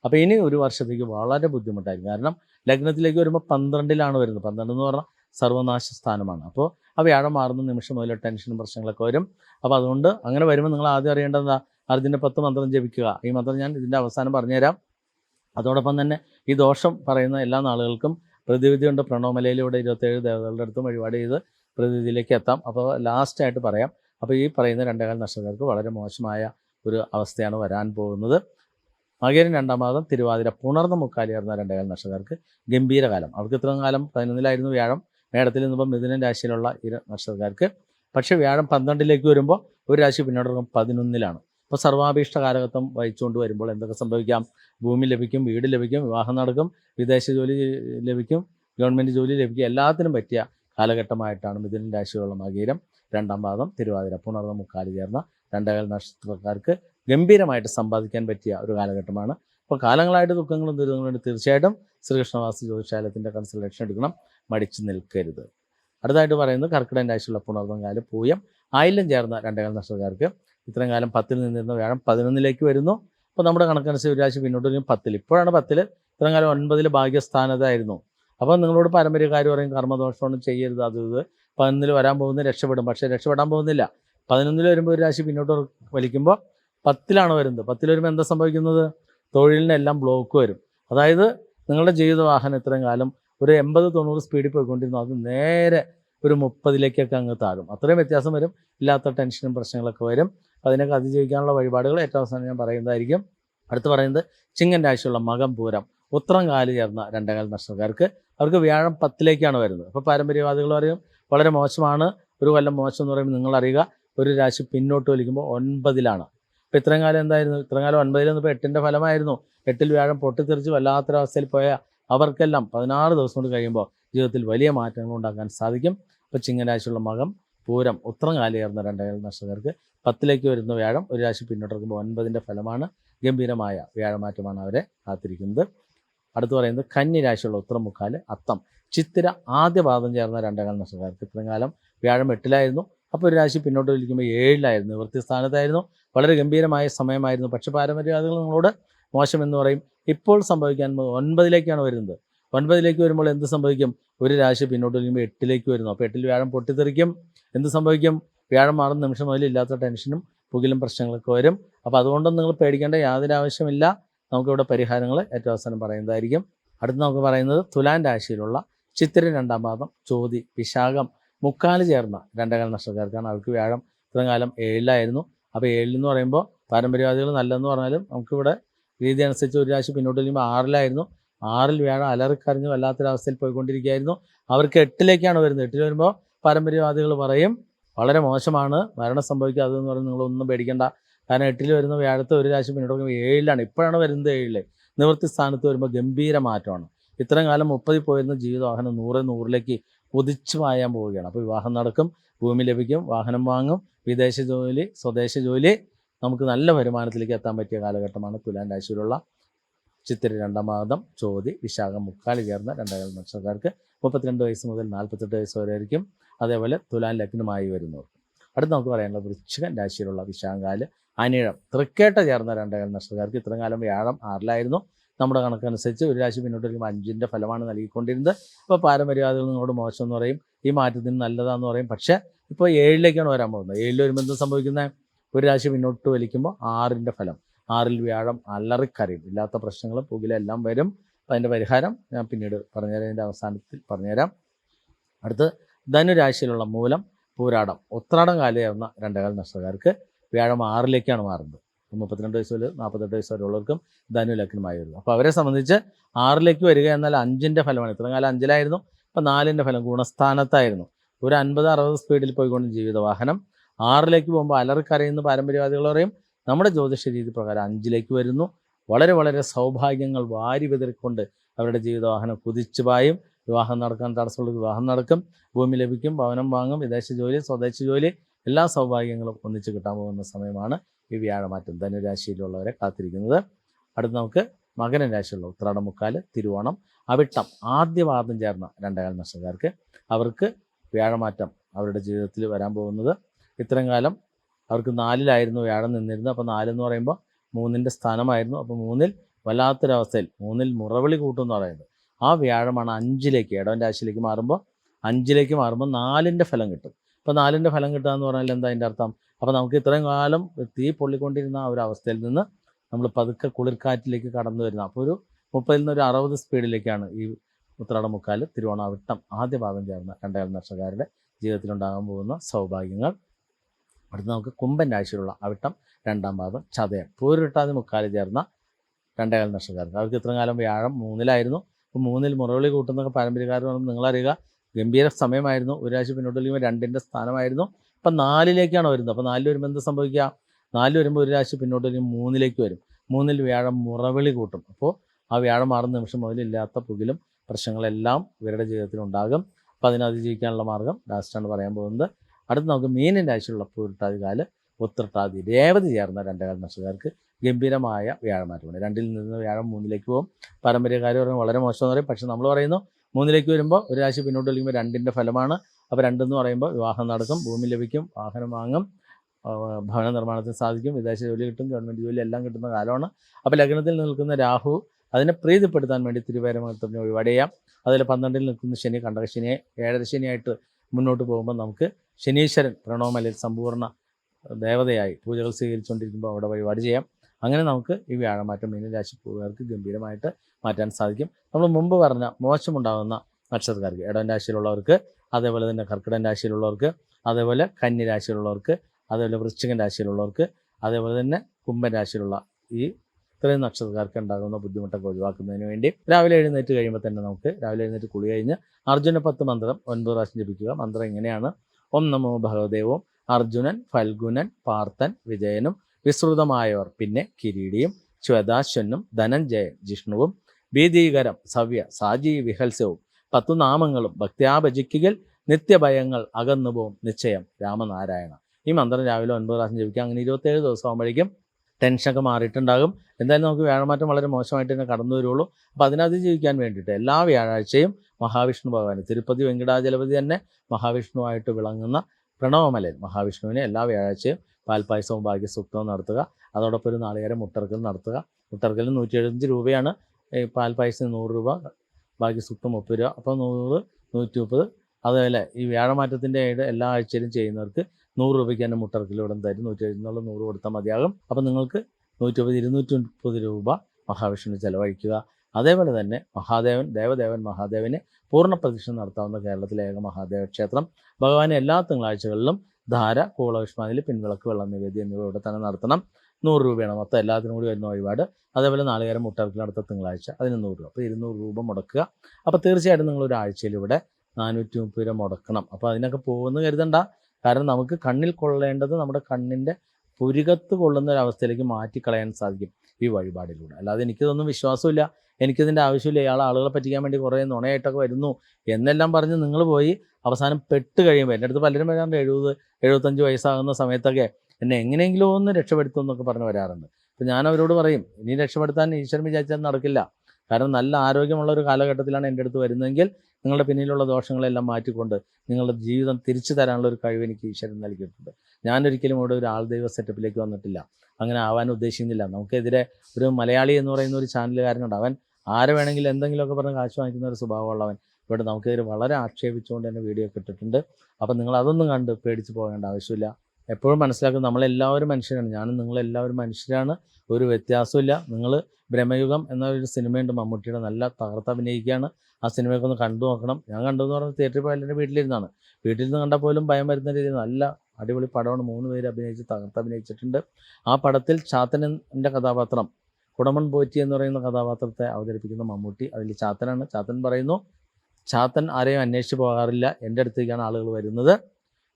അപ്പോൾ ഇനി ഒരു വർഷത്തേക്ക് വളരെ ബുദ്ധിമുട്ടായിരിക്കും. കാരണം ലഗ്നത്തിലേക്ക് വരുമ്പോൾ പന്ത്രണ്ടിലാണ് വരുന്നത്. പന്ത്രണ്ട് എന്ന് പറഞ്ഞാൽ സർവനാശ സ്ഥാനമാണ്. അപ്പോൾ ആ വ്യാഴം മാറുന്ന നിമിഷം മുതൽ ടെൻഷനും പ്രശ്നങ്ങളൊക്കെ വരും. അപ്പോൾ അതുകൊണ്ട് അങ്ങനെ വരുമ്പോൾ നിങ്ങൾ ആദ്യം അറിയേണ്ടത് അർജുന്റെ പത്ത് മന്ത്രം ജപിക്കുക. ഈ മന്ത്രം ഞാൻ ഇതിന്റെ അവസാനം പറഞ്ഞുതരാം. അതോടൊപ്പം തന്നെ ഈ ദോഷം പറയുന്ന എല്ലാ നാളുകൾക്കും പ്രതിവിധിയുണ്ട്. പ്രണോമലയിലൂടെ ഇരുപത്തേഴ് ദേവതകളുടെ അടുത്തും വഴിപാട് ചെയ്ത് പ്രതിവിധിയിലേക്ക് എത്താം. അപ്പോൾ ലാസ്റ്റായിട്ട് പറയാം. അപ്പോൾ ഈ പറയുന്ന രണ്ടേകാൽ നക്ഷത്രക്കാർക്ക് വളരെ മോശമായ ഒരു അവസ്ഥയാണ് വരാൻ പോകുന്നത്. മകേരൻ രണ്ടാം മാസം തിരുവാതിര പുണർന്ന മുക്കാലിയാർന്ന രണ്ടേകാൽ നക്ഷത്രക്കാർക്ക് ഗംഭീരകാലം അവർക്ക് ഇത്രയും കാലം? പതിനൊന്നിലായിരുന്നു വ്യാഴം. മേടത്തിൽ നിന്നിപ്പോൾ മിഥുനൻ രാശിയിലുള്ള ഈ നക്ഷത്രക്കാർക്ക്. പക്ഷേ വ്യാഴം പന്ത്രണ്ടിലേക്ക് വരുമ്പോൾ ഒരു രാശി പിന്നോട്ട് പതിനൊന്നിലാണ്. അപ്പോൾ സർവാഭീഷ്ട കാലഘട്ടം വഹിച്ചുകൊണ്ട് വരുമ്പോൾ എന്തൊക്കെ സംഭവിക്കാം? ഭൂമി ലഭിക്കും വീട് ലഭിക്കും വിവാഹം നടക്കും വിദേശ ജോലി ലഭിക്കും ഗവൺമെന്റ് ജോലി ലഭിക്കും എല്ലാത്തിനും പറ്റിയ കാലഘട്ടമായിട്ടാണ് മിഥുനൻ രാശിയുള്ള മകീരം രണ്ടാം പാദം തിരുവാതിര. പുണർന്ന മുക്കാലി ചേർന്ന രണ്ടേകാൽ നക്ഷത്രക്കാർക്ക് ഗംഭീരമായിട്ട് സമ്പാദിക്കാൻ പറ്റിയ ഒരു കാലഘട്ടമാണ്. അപ്പോൾ കാലങ്ങളായിട്ട് ദുഃഖങ്ങളും ദുരിതങ്ങളും തീർച്ചയായിട്ടും ശ്രീകൃഷ്ണവാസി ജ്യോതിശാലയത്തിന്റെ കൺസൾട്ടേഷൻ എടുക്കണം. മടിച്ചു നിൽക്കരുത്. അടുത്തായിട്ട് പറയുന്നത് കർക്കിടൻ രാശിയുള്ള പുണർന്നം കാലം പൂയം. ആയില്യം ചേർന്ന രണ്ടേകാൽ നക്ഷത്രക്കാർക്ക് ഇത്രയും കാലം പത്തിൽ നിന്നിരുന്ന വ്യാഴം പതിനൊന്നിലേക്ക് വരുന്നു. അപ്പോൾ നമ്മുടെ കണക്കനുസരിച്ച് രാശി പിന്നോട്ട് വരും പത്തിൽ. ഇപ്പോഴാണ് പത്തിൽ ഇത്രയും കാലം ഒൻപതിൽ ഭാഗ്യസ്ഥാനതായിരുന്നു അപ്പോൾ നിങ്ങളോട് പാരമ്പര്യക്കാർ പറയും കർമ്മദോഷമൊന്നും ചെയ്യരുത് അത് ഇത്. പതിനൊന്നിൽ വരാൻ പോകുന്നത് രക്ഷപ്പെടും പക്ഷേ രക്ഷപ്പെടാൻ പോകുന്നില്ല. പതിനൊന്നിൽ വരുമ്പോൾ ഒരു രാശി പിന്നോട്ട് വലിക്കുമ്പോൾ പത്തിലാണ് വരുന്നത്. പത്തിൽ വരുമ്പോൾ എന്താ സംഭവിക്കുന്നത്? തൊഴിലിനെല്ലാം ബ്ലോക്ക് വരും. അതായത് നിങ്ങളുടെ ജീവിത വാഹനം ഇത്രയും കാലം ഒരു എൺപത് തൊണ്ണൂറ് സ്പീഡിൽ പോയിക്കൊണ്ടിരുന്നു. അത് നേരെ ഒരു മുപ്പതിലേക്കൊക്കെ അങ്ങ് താഴും. അത്രയും വ്യത്യാസം വരും. ഇല്ലാത്ത ടെൻഷനും പ്രശ്നങ്ങളൊക്കെ വരും. അപ്പോൾ അതിനൊക്കെ അതിജീവിക്കാനുള്ള വഴിപാടുകൾ ഏറ്റവും അവസാനം ഞാൻ പറയുന്നതായിരിക്കും. അടുത്ത് പറയുന്നത് ചിങ്ങൻ രാശിയുള്ള മകം പൂരം ഉത്രം കാൽ ചേർന്ന രണ്ടേകാൽ നക്ഷത്രക്കാർക്ക്. അവർക്ക് വ്യാഴം പത്തിലേക്കാണ് വരുന്നത്. അപ്പോൾ പാരമ്പര്യവാദികൾ പറയും വളരെ മോശമാണ്. ഒരു കൊല്ലം മോശം എന്ന് പറയുമ്പോൾ നിങ്ങളറിയുക ഒരു രാശി പിന്നോട്ട് വലിക്കുമ്പോൾ ഒൻപതിലാണ്. ഇപ്പോൾ ഇത്രയും കാലം എന്തായിരുന്നു? ഇത്രയും കാലം ഒൻപതിൽ നിന്നിപ്പോൾ എട്ടിന്റെ ഫലമായിരുന്നു. എട്ടിൽ വ്യാഴം പൊട്ടിത്തെറിച്ച് വല്ലാത്തൊരവസ്ഥയിൽ പോയ അവർക്കെല്ലാം പതിനാറ് ദിവസം കൊണ്ട് കഴിയുമ്പോൾ ജീവിതത്തിൽ വലിയ മാറ്റങ്ങൾ ഉണ്ടാക്കാൻ സാധിക്കും. അപ്പോൾ ചിങ്ങരാശിയുള്ള മകം പൂരം ഉത്രം കാലിയേർന്ന രണ്ടേകാൽ നക്ഷത്രക്കാർക്ക് പത്തിലേക്ക് വരുന്ന വ്യാഴം ഒരു രാശി പിന്നോട്ടിറക്കുമ്പോൾ ഒൻപതിന്റെ ഫലമാണ്. ഗംഭീരമായ വ്യാഴമാറ്റമാണ് അവരെ കാത്തിരിക്കുന്നത്. അടുത്ത് പറയുന്നത് കന്നി രാശിയുള്ള ഉത്രം മുക്കാൽ അത്തം. ചിത്തിര ആദ്യ പാദം ചേർന്ന രണ്ടേകാൽ നക്ഷത്രക്കാർക്ക് ഇത്രയും കാലം വ്യാഴം എട്ടിലായിരുന്നു. അപ്പോൾ ഒരു രാശി പിന്നോട്ട് വലിക്കുമ്പോൾ ഏഴിലായിരുന്നു. നിവൃത്തി സ്ഥാനത്തായിരുന്നു വളരെ ഗംഭീരമായ സമയമായിരുന്നു. പക്ഷേ പാരമ്പര്യവാദികൾ നിങ്ങളോട് മോശം എന്ന് പറയും. ഇപ്പോൾ സംഭവിക്കാൻ ഒൻപതിലേക്കാണ് വരുന്നത്. ഒൻപതിലേക്ക് വരുമ്പോൾ എന്ത് സംഭവിക്കും? ഒരു രാശി പിന്നോട്ട് വരുമ്പോൾ എട്ടിലേക്ക് വരുന്നു. അപ്പോൾ എട്ടിൽ വ്യാഴം പൊട്ടിത്തെറിക്കും. എന്ത് സംഭവിക്കും? വ്യാഴം മാറുന്ന നിമിഷം മുതൽ ഇല്ലാത്ത ടെൻഷനും പുകിലും പ്രശ്നങ്ങളൊക്കെ വരും. അപ്പോൾ അതുകൊണ്ടൊന്നും നിങ്ങൾ പേടിക്കേണ്ട യാതൊരു ആവശ്യമില്ല നമുക്കിവിടെ പരിഹാരങ്ങൾ ഏറ്റവും അവസാനം പറയുന്നതായിരിക്കും. അടുത്ത് നമുക്ക് പറയുന്നത് തുലാൻ രാശിയിലുള്ള ചിത്തിര രണ്ടാം പാദം ചോതി വിശാഖം മുക്കാൽ ചേർന്ന രണ്ടേകാൽ നക്ഷത്രക്കാർക്കാണ് അവർക്ക് വ്യാഴം ഇത്രയും കാലം ഏഴിലായിരുന്നു. അപ്പോൾ ഏഴിൽ എന്ന് പറയുമ്പോൾ പാരമ്പര്യവാദികൾ നല്ലതെന്ന് പറഞ്ഞാലും നമുക്കിവിടെ രീതി അനുസരിച്ച് ഒരു രാശി പിന്നോട്ട് വരുമ്പോൾ ആറിലായിരുന്നു. ആറിൽ വ്യാഴം അലറിക്കറിഞ്ഞു വല്ലാത്തൊരവസ്ഥയിൽ പോയിക്കൊണ്ടിരിക്കുകയായിരുന്നു. അവർക്ക് എട്ടിലേക്കാണ് വരുന്നത്. എട്ടിൽ വരുമ്പോൾ പാരമ്പര്യവാദികൾ പറയും വളരെ മോശമാണ്. മരണം സംഭവിക്കുക അതെന്ന് പറഞ്ഞ് നിങ്ങളൊന്നും പേടിക്കേണ്ട. കാരണം എട്ടിൽ വരുന്ന വ്യാഴത്തെ ഒരു രാശി പിന്നോട്ട് ഏഴിലാണ്. ഇപ്പോഴാണ് വരുന്നത് ഏഴിൽ. നിവൃത്തി സ്ഥാനത്ത് വരുമ്പോൾ ഗംഭീര മാറ്റമാണ്. ഇത്രയും കാലം മുപ്പതിൽ പോയിരുന്ന ജീവിതവാഹനം നൂറ് നൂറിലേക്ക് കുതിച്ചു പായാൻ പോവുകയാണ്. അപ്പോൾ വിവാഹം നടക്കും ഭൂമി ലഭിക്കും വാഹനം വാങ്ങും വിദേശ ജോലി സ്വദേശ ജോലി. നമുക്ക് നല്ല വരുമാനത്തിലേക്ക് എത്താൻ പറ്റിയ കാലഘട്ടമാണ് തുലാൻ രാശിയിലുള്ള ചിത്തിര രണ്ടാം മാതം ചോതി വിശാഖം മുക്കാലി ചേർന്ന രണ്ടാം നക്ഷത്രക്കാർക്ക് മുപ്പത്തിരണ്ട് വയസ്സ് മുതൽ നാൽപ്പത്തെട്ട് വയസ്സ് വരെ ആയിരിക്കും. അതേപോലെ തുലാൻ ലഗ്നമായി വരുന്നവർ. അടുത്ത് നമുക്ക് പറയാനുള്ളത് വൃശ്ചികൻ രാശിയിലുള്ള വിശാഖാൽ അനിഴം തൃക്കേട്ട ചേർന്ന രണ്ടേകാൽ നക്ഷത്രക്കാർക്ക് ഇത്രയും കാലം വ്യാഴം ആറിലായിരുന്നു. നമ്മുടെ കണക്കനുസരിച്ച് ഒരു രാശി മുന്നോട്ട് വരുമ്പോൾ അഞ്ചിന്റെ ഫലമാണ് നൽകിക്കൊണ്ടിരുന്നത്. ഇപ്പോൾ പാരമ്പര്യവാദികൾ നിങ്ങളോട് മോശം എന്ന് പറയും ഈ മാറ്റത്തിന് നല്ലതാന്ന് പറയും. പക്ഷേ ഇപ്പോൾ ഏഴിലേക്കാണ് വരാൻ പോകുന്നത്. ഏഴിൽ വരുമ്പോൾ എന്താ സംഭവിക്കുന്നത് ഒരു രാശി മുന്നോട്ട് വലിക്കുമ്പോൾ ആറിന്റെ ഫലം. ആറിൽ വ്യാഴം അലറിക്കരയും. ഇല്ലാത്ത പ്രശ്നങ്ങളും പുകിലെല്ലാം വരും. അപ്പം അതിന്റെ പരിഹാരം ഞാൻ പിന്നീട് പറഞ്ഞുതരാം. അതിന്റെ അവസാനത്തിൽ പറഞ്ഞുതരാം. അടുത്ത് ധനുരാശിയിലുള്ള മൂലം പൂരാടം. ഉത്രാടം കാലയാവുന്ന രണ്ടേകാൽ നഷ്ടക്കാർക്ക് വ്യാഴം ആറിലേക്കാണ് മാറുന്നത്. മുപ്പത്തിരണ്ട് വയസ്സ് മുതൽ നാൽപ്പത്തെട്ട് വയസ്സ് വരെയുള്ളവർക്കും ധനു ലഗ്നമായി വരുന്നു. അപ്പോൾ അവരെ സംബന്ധിച്ച് ആറിലേക്ക് വരിക എന്നാൽ അഞ്ചിന്റെ ഫലമാണ്. ഇത്രയും കാലം അഞ്ചിലായിരുന്നു. ഇപ്പം നാലിന്റെ ഫലം ഗുണസ്ഥാനത്തായിരുന്നു. ഒരു അൻപത് അറുപത് സ്പീഡിൽ പോയിക്കൊണ്ട് ജീവിത വാഹനം ആറിലേക്ക് പോകുമ്പോൾ അലറിക്കരയുന്ന പാരമ്പര്യവാദികൾ പറയും നമ്മുടെ ജ്യോതിഷ രീതി പ്രകാരം അഞ്ചിലേക്ക് വരുന്നു. വളരെ വളരെ സൗഭാഗ്യങ്ങൾ വാരി വിതറിക്കൊണ്ട് അവരുടെ ജീവിതവാഹനം കുതിച്ചു പായും. വിവാഹം നടക്കാൻ തടസ്സമുള്ള വിവാഹം നടക്കും. ഭൂമി ലഭിക്കും ഭവനം വാങ്ങും വിദേശ ജോലി സ്വദേശ ജോലി എല്ലാ സൗഭാഗ്യങ്ങളും ഒന്നിച്ച് കിട്ടാൻ പോകുന്ന സമയമാണ് ഈ വ്യാഴമാറ്റം. ധനുരാശിയിലുള്ളവരെ കാത്തിരിക്കുന്നത്. അടുത്ത് നമുക്ക് മകന രാശിയുള്ള ഉത്രാടമുക്കാൽ തിരുവോണം അവിട്ടം ആദ്യവാദം ചേർന്ന രണ്ടേകാൽ നക്ഷത്രക്കാർക്ക് അവർക്ക് വ്യാഴമാറ്റം അവരുടെ ജീവിതത്തിൽ വരാൻ പോകുന്നത്. ഇത്രയും കാലം അവർക്ക് നാലിലായിരുന്നു വ്യാഴം നിന്നിരുന്നത്. അപ്പോൾ നാലെന്ന് പറയുമ്പോൾ മൂന്നിന്റെ സ്ഥാനമായിരുന്നു. അപ്പോൾ മൂന്നിൽ വല്ലാത്തൊരവസ്ഥയിൽ മൂന്നിൽ മുറവിളി കൂട്ടും എന്ന് പറയുന്നത്. ആ വ്യാഴമാണ് അഞ്ചിലേക്ക് ഇടവൻ രാശിയിലേക്ക് മാറുമ്പോൾ അഞ്ചിലേക്ക് മാറുമ്പോൾ നാലിന്റെ ഫലം കിട്ടും. അപ്പോൾ നാലിന്റെ ഫലം കിട്ടുക എന്ന് പറഞ്ഞാൽ എന്താ അതിന്റെ അർത്ഥം? അപ്പോൾ നമുക്ക് ഇത്രയും കാലം തീ പൊള്ളിക്കൊണ്ടിരുന്ന ആ ഒരു അവസ്ഥയിൽ നിന്ന് നമ്മൾ പതുക്കെ കുളിർക്കാറ്റിലേക്ക് കടന്നു വരുന്നത് അപ്പോൾ ഒരു മുപ്പതിൽ നിന്ന് ഒരു അറുപത് സ്പീഡിലേക്കാണ് ഈ ഉത്രാട മുക്കാൽ തിരുവോണാവിട്ടം ആദ്യ ഭാഗം ചേർന്ന രണ്ടേകാൽ നക്ഷത്രക്കാരുടെ ജീവിതത്തിലുണ്ടാകാൻ പോകുന്ന സൗഭാഗ്യങ്ങൾ. അടുത്ത് നമുക്ക് കുംഭൻ രാശിയിലുള്ള അവിട്ടം രണ്ടാം ഭാഗം ചതയം. പൂരിട്ടാതി മുക്കാലി ചേർന്ന രണ്ടേകാൽ നക്ഷത്രക്കാർക്ക്. അവർക്ക് ഇത്രയും കാലം വ്യാഴം മൂന്നിലായിരുന്നു. അപ്പോൾ മൂന്നിൽ മുറവിളി കൂട്ടുന്നൊക്കെ പാരമ്പര്യക്കാർ നിങ്ങളറിയുക ഗംഭീര സമയമായിരുന്നു. ഒരു രാശി പിന്നോട്ട് വലിക്കുമ്പോൾ രണ്ടിന്റെ സ്ഥാനമായിരുന്നു. അപ്പം നാലിലേക്കാണ് വരുന്നത്. അപ്പോൾ നാലിൽ വരുമ്പോൾ എന്ത് സംഭവിക്കുക? നാലിൽ വരുമ്പോൾ ഒരു രാശി പിന്നോട്ട് വലിക്കുമ്പോൾ മൂന്നിലേക്ക് വരും. മൂന്നിൽ വ്യാഴം മുറവിളി കൂട്ടും. അപ്പോൾ ആ വ്യാഴം മാറുന്ന നിമിഷം മുതലില്ലാത്ത പുകിലും പ്രശ്നങ്ങളെല്ലാം ഇവരുടെ ജീവിതത്തിൽ ഉണ്ടാകും അപ്പോൾ അതിനെ അതിജീവിക്കാനുള്ള മാർഗം ലാസ്റ്റാണ് പറയാൻ പോകുന്നത്. അടുത്ത് നമുക്ക് മീനിന്റെ ആഴ്ചയുള്ള പൂരിട്ടാതി കാൽ ഉത്രട്ടാതി രേവതി ചേർന്ന രണ്ടേകാൽ നക്ഷത്രക്കാർക്ക് ഗംഭീരമായ വ്യാഴമാറ്റമാണ് രണ്ടിൽ നിന്ന് വ്യാഴം മൂന്നിലേക്ക് പോകും. പാരമ്പര്യകാര്യം പറയുന്നത് വളരെ മോശമെന്ന് പറയും. പക്ഷെ നമ്മൾ പറയുന്നു മൂന്നിലേക്ക് വരുമ്പോൾ ഒരു രാശി പിന്നോട്ട് വലിക്കുമ്പോൾ രണ്ടിന്റെ ഫലമാണ്. അപ്പോൾ രണ്ടെന്ന് പറയുമ്പോൾ വിവാഹം നടക്കും ഭൂമി ലഭിക്കും വാഹനം വാങ്ങും ഭവന നിർമ്മാണത്തിന് സാധിക്കും വിദേശ ജോലി കിട്ടും ഗവൺമെന്റ് ജോലി എല്ലാം കിട്ടുന്ന കാലമാണ്. അപ്പോൾ ലഗ്നത്തിൽ നിൽക്കുന്ന രാഹു അതിനെ പ്രീതിപ്പെടുത്താൻ വേണ്ടി തിരുവേരമത്തിന് ഒഴിവടയാം ചെയ്യാം അതിൽ പന്ത്രണ്ടിൽ നിൽക്കുന്ന ശനി കണ്ടക ശനിയെ ഏഴര ശനിയായിട്ട് മുന്നോട്ട് പോകുമ്പോൾ നമുക്ക് ശനീശ്വരൻ പ്രണവമലയിൽ സമ്പൂർണ ദേവതയായി പൂജകൾ സ്വീകരിച്ചുകൊണ്ടിരിക്കുമ്പോൾ അവിടെ വഴിപാട് ചെയ്യാം. അങ്ങനെ നമുക്ക് ഈ വ്യാഴമാറ്റം മീനരാശി പൂർവർക്ക് ഗംഭീരമായിട്ട് മാറ്റാൻ സാധിക്കും. നമ്മൾ മുമ്പ് പറഞ്ഞ മോശമുണ്ടാകുന്ന നക്ഷത്രക്കാർക്ക് ഇടവൻ രാശിയിലുള്ളവർക്ക് അതേപോലെ തന്നെ കർക്കിടൻ രാശിയിലുള്ളവർക്ക് അതേപോലെ കന്നി രാശിയിലുള്ളവർക്ക് അതേപോലെ വൃശ്ചികൻ രാശിയിലുള്ളവർക്ക് അതേപോലെ തന്നെ കുംഭൻ രാശിയിലുള്ള ഈ ഇത്രയും നക്ഷത്രക്കാർക്ക് ഉണ്ടാകുന്ന ബുദ്ധിമുട്ടൊക്കെ ഒഴിവാക്കുന്നതിന് വേണ്ടി രാവിലെ എഴുന്നേറ്റ് കഴിയുമ്പോൾ തന്നെ നമുക്ക് രാവിലെ എഴുന്നേറ്റ് കുളി കഴിഞ്ഞ് അർജുന പത്ത് മന്ത്രം ഒൻപത് പ്രാവശ്യം ജപിക്കുക. മന്ത്രം ഇങ്ങനെയാണ്. ഓം നമോ ഭഗവദേവോം. അർജുനൻ ഫൽഗുനൻ പാർത്ഥൻ വിജയനും വിസ്തൃതമായവർ. പിന്നെ കിരീടിയും ശ്വേതാശ്വനും ധനഞ്ജയൻ ജിഷ്ണുവും ഭീതീകരം സവ്യ സാജീ വിഹൽസവും പത്തു നാമങ്ങളും ഭക്ത്യാഭജിക്കുകൽ നിത്യഭയങ്ങൾ അകന്നുപോകും നിശ്ചയം രാമനാരായണ. ഈ മന്ത്രം രാവിലെ ഒൻപത് പ്രാവശ്യം ജപിക്കുക. അങ്ങനെ ഇരുപത്തേഴ് ദിവസം ആകുമ്പോഴേക്കും ടെൻഷനൊക്കെ മാറിയിട്ടുണ്ടാകും. എന്തായാലും നമുക്ക് വ്യാഴമാറ്റം വളരെ മോശമായിട്ട് തന്നെ കടന്നു വരുള്ളൂ. അപ്പോൾ അതിനകത്ത് ജീവിക്കാൻ വേണ്ടിയിട്ട് എല്ലാ വ്യാഴാഴ്ചയും മഹാവിഷ്ണു ഭഗവാൻ തിരുപ്പതി വെങ്കടാചലപതി തന്നെ മഹാവിഷ്ണുവായിട്ട് വിളങ്ങുന്ന പ്രണവമലൻ മഹാവിഷ്ണുവിനെ എല്ലാ വ്യാഴാഴ്ചയും പാൽപ്പായസവും ഭാഗ്യസൂക്തവും നടത്തുക. അതോടൊപ്പം ഒരു നാളികേരം മുട്ടർക്കൽ നടത്തുക. മുട്ടർക്കൽ നൂറ്റി എഴുപത്തഞ്ച് രൂപയാണ് പാൽപ്പായസത്തിന് നൂറ് രൂപ ഭാഗ്യസൂക്തം മുപ്പത് രൂപ. അപ്പോൾ നൂറ് നൂറ്റി മുപ്പത് അതുപോലെ ഈ വ്യാഴമാറ്റത്തിന്റെ എല്ലാ ആഴ്ചയിലും ചെയ്യുന്നവർക്ക് നൂറ് രൂപയ്ക്ക് തന്നെ മുട്ടർ കിലോ ഇടം തരും നൂറ്റി എഴുന്നൂറ് നൂറ് കൊടുത്താൽ മതിയാകും. അപ്പം നിങ്ങൾക്ക് നൂറ്റി മുപ്പത് ഇരുന്നൂറ്റി മുപ്പത് രൂപ മഹാവിഷ്ണു ചെലവഴിക്കുക. അതേപോലെ തന്നെ മഹാദേവൻ ദേവദേവൻ മഹാദേവനെ പൂർണ പ്രതിഷ്ഠ നടത്താവുന്ന കേരളത്തിലെ ഏക മഹാദേവ ക്ഷേത്രം. ഭഗവാനെ എല്ലാ തിങ്കളാഴ്ചകളിലും ധാര കൂളവിഷ്മാതിൽ പിൻവിളക്ക് വെള്ളം നിവേദ്യം എന്നിവ ഇവിടെ തന്നെ നടത്തണം. നൂറ് രൂപയാണ് മൊത്തം എല്ലാത്തിനും കൂടി വരുന്ന വഴിപാട്. അതേപോലെ നാളികേരം മുട്ടർക്കിൽ നടത്ത തിങ്കളാഴ്ച അതിന് നൂറ് രൂപ. അപ്പോൾ ഇരുന്നൂറ് രൂപ മുടക്കുക. അപ്പോൾ തീർച്ചയായിട്ടും നിങ്ങൾ ഒരാഴ്ചയിൽ ഇവിടെ നാനൂറ്റി മുപ്പത് രൂപ മുടക്കണം. അപ്പോൾ അതിനൊക്കെ പോകുമെന്ന് കരുതണ്ട. കാരണം നമുക്ക് കണ്ണിൽ കൊള്ളേണ്ടത് നമ്മുടെ കണ്ണിന്റെ പുരുകത്ത് കൊള്ളുന്ന ഒരവസ്ഥയിലേക്ക് മാറ്റിക്കളയാൻ സാധിക്കും ഈ വഴിപാടിലൂടെ. അല്ലാതെ എനിക്കിതൊന്നും വിശ്വാസമില്ല. എനിക്കിതിന്റെ ആവശ്യമില്ല. ഇയാൾ ആളുകളെ പറ്റിക്കാൻ വേണ്ടി കുറേ നുണയായിട്ടൊക്കെ വരുന്നു എന്നെല്ലാം പറഞ്ഞ് നിങ്ങൾ പോയി അവസാനം പെട്ട് കഴിയുമ്പോൾ എന്റെ അടുത്ത് പലരും വരാറുണ്ട് എഴുപത് എഴുപത്തഞ്ച് വയസ്സാകുന്ന സമയത്തൊക്കെ എന്നെ എങ്ങനെയെങ്കിലും ഒന്ന് രക്ഷപ്പെടുത്തും എന്നൊക്കെ പറഞ്ഞ് വരാറുണ്ട്. അപ്പോൾ ഞാൻ അവരോട് പറയും ഇനി രക്ഷപ്പെടുത്താൻ ഈശ്വരൻ വിചാരിച്ചാൽ നടക്കില്ല. കാരണം നല്ല ആരോഗ്യമുള്ള ഒരു കാലഘട്ടത്തിലാണ് എന്റെ അടുത്ത് വരുന്നതെങ്കിൽ നിങ്ങളുടെ പിന്നിലുള്ള ദോഷങ്ങളെല്ലാം മാറ്റിക്കൊണ്ട് നിങ്ങളുടെ ജീവിതം തിരിച്ചു തരാനുള്ള ഒരു കഴിവ് എനിക്ക് ഈശ്വരൻ നൽകിയിട്ടുണ്ട്. ഞാനൊരിക്കലും ഇവിടെ ഒരു ആൾദൈവ സെറ്റപ്പിലേക്ക് വന്നിട്ടില്ല. അങ്ങനെ ആവാൻ ഉദ്ദേശിക്കുന്നില്ല. നമുക്കെതിരെ ഒരു മലയാളി എന്ന് പറയുന്ന ഒരു ചാനലുകാരനുണ്ട്. അവൻ ആരെ വേണമെങ്കിലും എന്തെങ്കിലുമൊക്കെ പറഞ്ഞ് കാശ് വാങ്ങിക്കുന്ന ഒരു സ്വഭാവമുള്ളവൻ. ഇവിടെ നമുക്കെതിരെ വളരെ ആക്ഷേപിച്ചുകൊണ്ട് തന്നെ വീഡിയോ ഒക്കെ ഇട്ടിട്ടുണ്ട്. അപ്പം നിങ്ങൾ അതൊന്നും കണ്ട് പേടിച്ച് പോകേണ്ട ആവശ്യമില്ല. എപ്പോഴും മനസ്സിലാക്കുന്നത് നമ്മളെല്ലാവരും മനുഷ്യരാണ്. ഞാനും നിങ്ങളെല്ലാവരും മനുഷ്യരാണ്. ഒരു വ്യത്യാസമില്ല നിങ്ങൾ ബ്രഹ്മയുഗം എന്നൊരു സിനിമയുണ്ട് മമ്മൂട്ടിയുടെ. നല്ല തകർത്ത് അഭിനയിക്കുകയാണ്. ആ സിനിമയൊക്കെ ഒന്ന് കണ്ടു നോക്കണം. ഞാൻ കണ്ടു എന്ന് പറഞ്ഞാൽ തിയേറ്ററിൽ പോയാൽ എന്റെ വീട്ടിലിരുന്നാണ്. വീട്ടിൽ നിന്ന് കണ്ടാൽ പോലും ഭയം വരുന്ന രീതിയിൽ നല്ല അടിപൊളി പടമാണ് മൂന്ന് പേര് അഭിനയിച്ച് തകർത്ത് അഭിനയിച്ചിട്ടുണ്ട്. ആ പടത്തിൽ ചാത്തനന്റെ കഥാപാത്രം കുടമൺ പോറ്റി എന്ന് പറയുന്ന കഥാപാത്രത്തെ അവതരിപ്പിക്കുന്ന മമ്മൂട്ടി അതിൽ ചാത്തനാണ്. ചാത്തൻ പറയുന്നു ചാത്തൻ ആരെയും അന്വേഷിച്ച് പോകാറില്ല. എന്റെ അടുത്തേക്കാണ് ആളുകൾ വരുന്നത്.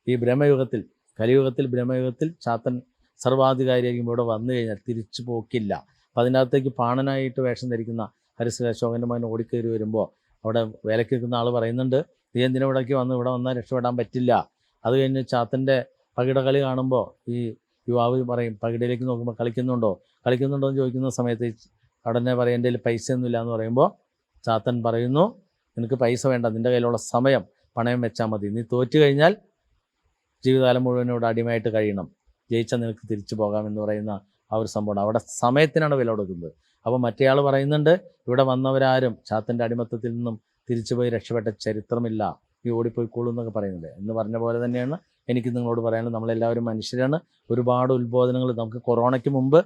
ഈ ബ്രഹ്മയുഗത്തിൽ കലിയുഗത്തിൽ ബ്രഹ്മയുഗത്തിൽ ചാത്തൻ സർവാധികാരിയായിരിക്കും ഇവിടെ വന്നു കഴിഞ്ഞാൽ തിരിച്ചു പോക്കില്ല. അപ്പം അതിനകത്തേക്ക് പാണനായിട്ട് വേഷം ധരിക്കുന്ന ഹരിശ്രീ അശോകന്റെ മകൻ ഓടിക്കയറി വരുമ്പോൾ അവിടെ വേലയ്ക്ക് നിൽക്കുന്ന ആൾ പറയുന്നുണ്ട് നീ എന്തിനാ ഇവിടേക്ക് വന്ന് ഇവിടെ വന്നാൽ രക്ഷപ്പെടാൻ പറ്റില്ല? അത് കഴിഞ്ഞ് ചാത്തന്റെ പകിട കളി കാണുമ്പോൾ ഈ യുവാവ് പറയും പകിടയിലേക്ക് നോക്കുമ്പോൾ കളിക്കുന്നുണ്ടോ? കളിക്കുന്നുണ്ടോ എന്ന് ചോദിക്കുന്ന സമയത്ത് ഉടനെ പറയും എന്റെ കയ്യിൽ പൈസ ഒന്നുമില്ല എന്ന് പറയുമ്പോൾ ചാത്തൻ പറയുന്നു നിനക്ക് പൈസ വേണ്ട നിന്റെ കയ്യിലുള്ള സമയം പണയം വെച്ചാൽ മതി. നീ തോറ്റു കഴിഞ്ഞാൽ ജീവിതകാലം മുഴുവനോട് അടിമയായിട്ട് കഴിയണം. ജയിച്ചാൽ നിനക്ക് തിരിച്ചു പോകാം എന്ന് പറയുന്ന ആ ഒരു സംഭവമാണ്. അവിടെ സമയത്തിനാണ് വില കൊടുക്കുന്നത്. അപ്പോൾ മറ്റേയാൾ പറയുന്നുണ്ട് ഇവിടെ വന്നവരാരും ചാത്തന്റെ അടിമത്തത്തിൽ നിന്നും തിരിച്ചു തിരിച്ചുപോയി രക്ഷപ്പെട്ട ചരിത്രമില്ല. ഈ ഓടിപ്പോയിക്കോളൂ എന്നൊക്കെ പറയുന്നത്. എന്ന് പറഞ്ഞ പോലെ തന്നെയാണ് എനിക്ക് നിങ്ങളോട് പറയാനുള്ളത്. നമ്മളെല്ലാവരും മനുഷ്യരാണ്. ഒരുപാട് ഉത്ബോധനങ്ങൾ നമുക്ക് കൊറോണയ്ക്ക് മുമ്പ്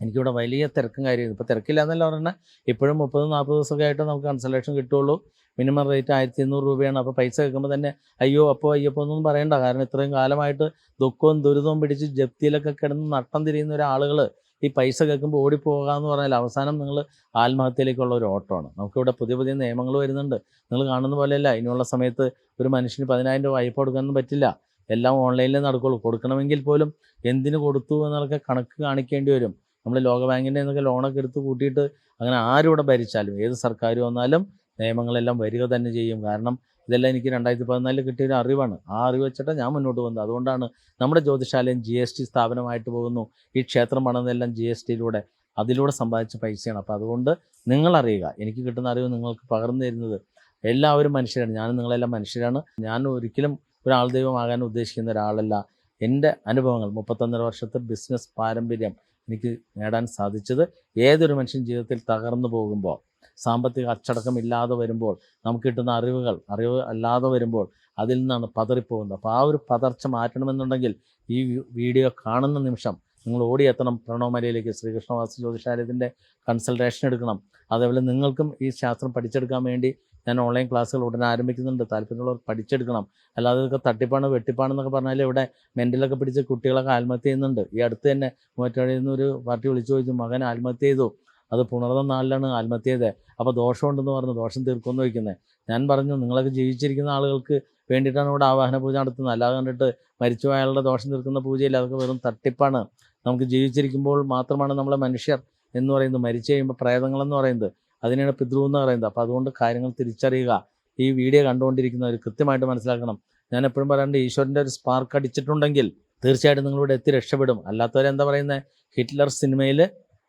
എനിക്കിവിടെ വലിയ തിരക്കും കാര്യം ഇപ്പോൾ തിരക്കില്ല എന്നല്ല പറഞ്ഞാൽ ഇപ്പോഴും മുപ്പത് നാൽപ്പത് ദിവസമൊക്കെ ആയിട്ട് നമുക്ക് കൺസൾട്ടേഷൻ കിട്ടുള്ളൂ മിനിമം റേറ്റ് ആയിരത്തി ഇരുന്നൂറ് രൂപയാണ്. അപ്പോൾ പൈസ കേൾക്കുമ്പോൾ തന്നെ അയ്യോ അപ്പോൾ അയ്യപ്പോ ഒന്നും പറയണ്ട. കാരണം ഇത്രയും കാലമായിട്ട് ദുഃഖവും ദുരിതവും പിടിച്ച് ജപ്തിയിലൊക്കെ കിടന്ന് നട്ടം തിരിയുന്ന ഒരാളുകൾ ഈ പൈസ കേൾക്കുമ്പോൾ ഓടിപ്പോകാന്ന് പറഞ്ഞാൽ അവസാനം നിങ്ങൾ ആത്മഹത്യയിലേക്കുള്ള ഒരു ഓട്ടമാണ്. നമുക്കിവിടെ പുതിയ പുതിയ നിയമങ്ങൾ വരുന്നുണ്ട്. നിങ്ങൾ കാണുന്ന പോലെയല്ല. ഇനിയുള്ള സമയത്ത് ഒരു മനുഷ്യന് പതിനായിരം രൂപ വായ്പ കൊടുക്കാനൊന്നും പറ്റില്ല. എല്ലാം ഓൺലൈനിൽ നടക്കുള്ളൂ. കൊടുക്കണമെങ്കിൽ പോലും എന്തിന് കൊടുത്തു എന്നൊക്കെ കണക്ക് കാണിക്കേണ്ടി വരും. നമ്മൾ ലോകബാങ്കിന്റെ നിന്നൊക്കെ ലോണൊക്കെ എടുത്ത് കൂട്ടിയിട്ട് അങ്ങനെ ആരും ഇവിടെ ഭരിച്ചാലും ഏത് സർക്കാർ വന്നാലും നിയമങ്ങളെല്ലാം വരിക തന്നെ ചെയ്യും. കാരണം ഇതെല്ലാം എനിക്ക് രണ്ടായിരത്തി പതിനാലിൽ കിട്ടിയ ഒരു അറിവാണ്. ആ അറിവ് വെച്ചിട്ടാണ് ഞാൻ മുന്നോട്ട് പോകുന്നത്. അതുകൊണ്ടാണ് നമ്മുടെ ജ്യോതിശാലയം ജി എസ് ടി സ്ഥാപനമായിട്ട് പോകുന്നു. ഈ ക്ഷേത്രം പണിതെല്ലാം ജി എസ് ടിയിലൂടെ അതിലൂടെ സമ്പാദിച്ച പൈസയാണ്. അപ്പോൾ അതുകൊണ്ട് നിങ്ങൾ അറിയുക എനിക്ക് കിട്ടുന്ന അറിവ് നിങ്ങൾക്ക് പകർന്നു തരുന്നത് എല്ലാവരും മനുഷ്യരാണ്. ഞാനും നിങ്ങളെല്ലാം മനുഷ്യരാണ്. ഞാൻ ഒരിക്കലും ഒരാൾ ദൈവമാകാൻ ഉദ്ദേശിക്കുന്ന ഒരാളല്ല. എന്റെ അനുഭവങ്ങൾ മുപ്പത്തൊന്നര വർഷത്തെ ബിസിനസ് പാരമ്പര്യം എനിക്ക് നേടാൻ സാധിച്ചത്. ഏതൊരു മനുഷ്യൻ ജീവിതത്തിൽ തകർന്നു പോകുമ്പോൾ സാമ്പത്തിക അച്ചടക്കം ഇല്ലാതെ വരുമ്പോൾ നമുക്ക് കിട്ടുന്ന അറിവുകൾ അറിവ് അല്ലാതെ വരുമ്പോൾ അതിൽ നിന്നാണ് പതറിപ്പോകുന്നത്. അപ്പോൾ ആ ഒരു പതർച്ച മാറ്റണമെന്നുണ്ടെങ്കിൽ ഈ വീഡിയോ കാണുന്ന നിമിഷം നിങ്ങൾ ഓടിയെത്തണം. പ്രണവമലയിലേക്ക് ശ്രീകൃഷ്ണവാസ ജ്യോതിഷാലയത്തിന്റെ കൺസൾട്ടേഷൻ എടുക്കണം. അതേപോലെ നിങ്ങൾക്കും ഈ ശാസ്ത്രം പഠിച്ചെടുക്കാൻ വേണ്ടി ഞാൻ ഓൺലൈൻ ക്ലാസ്സുകൾ ഉടനെ ആരംഭിക്കുന്നുണ്ട്. താല്പര്യമുള്ളവർ പഠിച്ചെടുക്കണം. അല്ലാതെ ഇതൊക്കെ തട്ടിപ്പാണ് വെട്ടിപ്പാണെന്നൊക്കെ പറഞ്ഞാൽ ഇവിടെ മെന്റലൊക്കെ പിടിച്ച് കുട്ടികളൊക്കെ ആത്മഹത്യ ചെയ്യുന്നുണ്ട്. ഈ അടുത്ത് തന്നെ മൂവാറ്റുപുഴയിൽ നിന്ന് ഒരു പാർട്ടി വിളിച്ചു ചോദിച്ചു മകൻ ആത്മഹത്യ ചെയ്തു? അത് പുണർന്ന നാളിലാണ് ആത്മഹത്യ ചെയ്തത് അപ്പോൾ ദോഷമുണ്ടെന്ന് പറഞ്ഞു. ദോഷം തീർക്കുമെന്ന് വയ്ക്കുന്നത് ഞാൻ പറഞ്ഞു നിങ്ങളൊക്കെ ജീവിച്ചിരിക്കുന്ന ആളുകൾക്ക് വേണ്ടിയിട്ടാണ് ഇവിടെ ആവാഹന പൂജ നടത്തുന്നത്. അല്ലാതെ കണ്ടിട്ട് മരിച്ചു അയാളുടെ ദോഷം തീർക്കുന്ന പൂജയില്ല? അതൊക്കെ വെറും തട്ടിപ്പാണ്. നമുക്ക് ജീവിച്ചിരിക്കുമ്പോൾ മാത്രമാണ് നമ്മളെ മനുഷ്യർ എന്ന് പറയുന്നത്. മരിച്ചു കഴിയുമ്പോൾ പ്രേതങ്ങളെന്ന് പറയുന്നത്. അതിനാണ് പിതൃ എന്ന് പറയുന്നത്. അപ്പോൾ അതുകൊണ്ട് കാര്യങ്ങൾ തിരിച്ചറിയുക. ഈ വീഡിയോ കണ്ടുകൊണ്ടിരിക്കുന്നവർ കൃത്യമായിട്ട് മനസ്സിലാക്കണം. ഞാൻ എപ്പോഴും പറയാറുണ്ട് ഈശ്വരന്റെ ഒരു സ്പാർക്ക് അടിച്ചിട്ടുണ്ടെങ്കിൽ തീർച്ചയായിട്ടും നിങ്ങളിവിടെ എത്തി രക്ഷപ്പെടും. അല്ലാത്തവരെന്താ പറയുന്നത് ഹിറ്റ്ലർ സിനിമയിൽ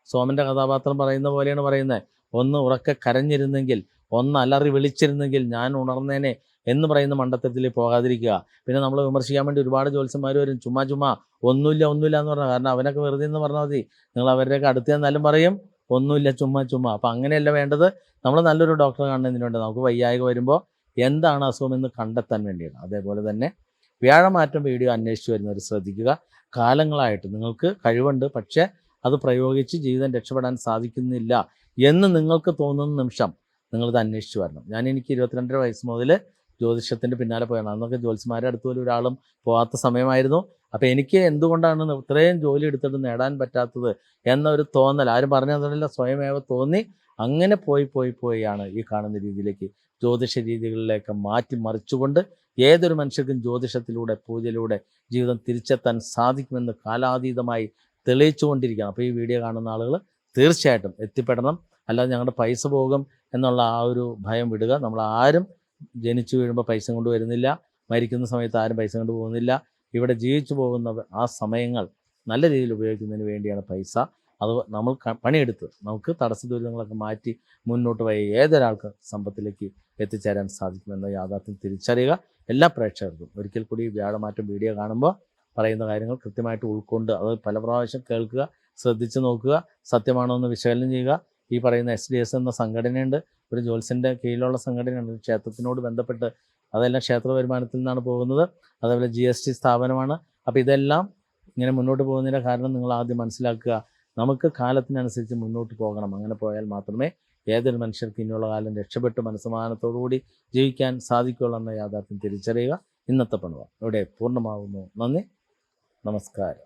സോമന്റെ കഥാപാത്രം പറയുന്ന പോലെയാണ് പറയുന്നത് ഒന്ന് ഉറക്കെ കരഞ്ഞിരുന്നെങ്കിൽ ഒന്ന് അലറി വിളിച്ചിരുന്നെങ്കിൽ ഞാൻ ഉണർന്നേനെ എന്ന് പറയുന്ന മണ്ടത്തരത്തിൽ പോകാതിരിക്കുക. പിന്നെ നമ്മൾ വിമർശിക്കാൻ വേണ്ടി ഒരുപാട് ജോത്സ്യന്മാർ വരും. ചുമ്മാ ചുമ്മാ ഒന്നുമില്ല ഒന്നുമില്ല എന്ന് പറഞ്ഞാൽ കാരണം അവനൊക്കെ വെറുതെ എന്ന് പറഞ്ഞാൽ മതി. നിങ്ങൾ അവരുടെയൊക്കെ അടുത്ത് ചെന്നാലും പറയും. ഒന്നുമില്ല ചുമ്മാ ചുമ്മാ. അപ്പം അങ്ങനെയല്ല വേണ്ടത്. നമ്മൾ നല്ലൊരു ഡോക്ടറെ കാണുന്നതിനുണ്ട് നമുക്ക് വയ്യായ്ക വരുമ്പോൾ എന്താണ് അസുഖം എന്ന് കണ്ടെത്താൻ വേണ്ടിയാണ്. അതേപോലെ തന്നെ വ്യാഴമാറ്റം വീഡിയോ അന്വേഷിച്ച് വരുന്നവർ ശ്രദ്ധിക്കുക. കാലങ്ങളായിട്ട് നിങ്ങൾക്ക് കഴിവുണ്ട് പക്ഷേ അത് പ്രയോഗിച്ച് ജീവിതം രക്ഷപ്പെടാൻ സാധിക്കുന്നില്ല എന്ന് നിങ്ങൾക്ക് തോന്നുന്ന നിമിഷം നിങ്ങളിത് അന്വേഷിച്ച് വരണം. ഞാൻ എനിക്ക് ഇരുപത്തിരണ്ടര വയസ്സ് മുതൽ ജ്യോതിഷത്തിന്റെ പിന്നാലെ പോയാണ്. അന്നൊക്കെ ജ്യോത്സ്യന്മാരുടെ അടുത്ത് പോലും ഒരാളും പോകാത്ത സമയമായിരുന്നു. അപ്പോൾ എനിക്ക് എന്തുകൊണ്ടാണ് ഇത്രയും ജോലി എടുത്തിട്ട് നേടാൻ പറ്റാത്തത് എന്നൊരു തോന്നൽ. ആരും പറഞ്ഞതല്ല സ്വയമേവ തോന്നി. അങ്ങനെ പോയി പോയി പോയാണ് ഈ കാണുന്ന രീതിയിലേക്ക് ജ്യോതിഷ രീതികളിലേക്ക് മാറ്റി മറിച്ചുകൊണ്ട് ഏതൊരു മനുഷ്യർക്കും ജ്യോതിഷത്തിലൂടെ പൂജയിലൂടെ ജീവിതം തിരിച്ചെത്താൻ സാധിക്കുമെന്ന് കാലാതീതമായി തെളിയിച്ചുകൊണ്ടിരിക്കുകയാണ്. അപ്പോൾ ഈ വീഡിയോ കാണുന്ന ആളുകൾ തീർച്ചയായിട്ടും എത്തിപ്പെടണം. അല്ലാതെ ഞങ്ങളുടെ പൈസ പോകും എന്നുള്ള ആ ഒരു ഭയം വിടുക. നമ്മൾ ആരും ജനിച്ചു വീഴുമ്പോൾ പൈസ കൊണ്ട് വരുന്നില്ല. മരിക്കുന്ന സമയത്ത് ആരും പൈസ കൊണ്ട് പോകുന്നില്ല. ഇവിടെ ജീവിച്ചു പോകുന്ന ആ സമയങ്ങൾ നല്ല രീതിയിൽ ഉപയോഗിക്കുന്നതിന് വേണ്ടിയാണ് പൈസ. അത് നമ്മൾ പണിയെടുത്ത് നമുക്ക് തടസ്സ ദുരിതങ്ങളൊക്കെ മാറ്റി മുന്നോട്ട് പോയ ഏതൊരാൾക്കും സമ്പത്തിലേക്ക് എത്തിച്ചേരാൻ സാധിക്കുമെന്ന യാഥാർത്ഥ്യം തിരിച്ചറിയുക. എല്ലാ പ്രേക്ഷകർക്കും ഒരിക്കൽ കൂടി വ്യാഴമാറ്റം വീഡിയോ കാണുമ്പോൾ പറയുന്ന കാര്യങ്ങൾ കൃത്യമായിട്ട് ഉൾക്കൊണ്ട് അത് പല പ്രാവശ്യം കേൾക്കുക ശ്രദ്ധിച്ച് നോക്കുക സത്യമാണോ എന്ന് വിശകലനം ചെയ്യുക. ഈ പറയുന്ന എസ് ഡി എസ് എന്ന സംഘടനയുണ്ട്. ഒരു ജോൽസിന്റെ കീഴിലുള്ള സംഘടനയുണ്ട്. ക്ഷേത്രത്തിനോട് ബന്ധപ്പെട്ട് അതെല്ലാം ക്ഷേത്ര വരുമാനത്തിൽ നിന്നാണ് പോകുന്നത്. അതേപോലെ ജി എസ് ടി സ്ഥാപനമാണ്. അപ്പോൾ ഇതെല്ലാം ഇങ്ങനെ മുന്നോട്ട് പോകുന്നതിന്റെ കാരണം നിങ്ങൾ ആദ്യം മനസ്സിലാക്കുക. നമുക്ക് കാലത്തിനനുസരിച്ച് മുന്നോട്ട് പോകണം. അങ്ങനെ പോയാൽ മാത്രമേ ഏതൊരു മനുഷ്യർക്ക് ഇനിയുള്ള കാലം രക്ഷപ്പെട്ട് മനസ്സമാനത്തോടുകൂടി ജീവിക്കാൻ സാധിക്കുകയുള്ളൂ എന്ന യാഥാർത്ഥ്യം തിരിച്ചറിയുക. ഇന്നത്തെ പണവ ഇവിടെ പൂർണമാകുന്നു നന്ദി. നമസ്കാരം.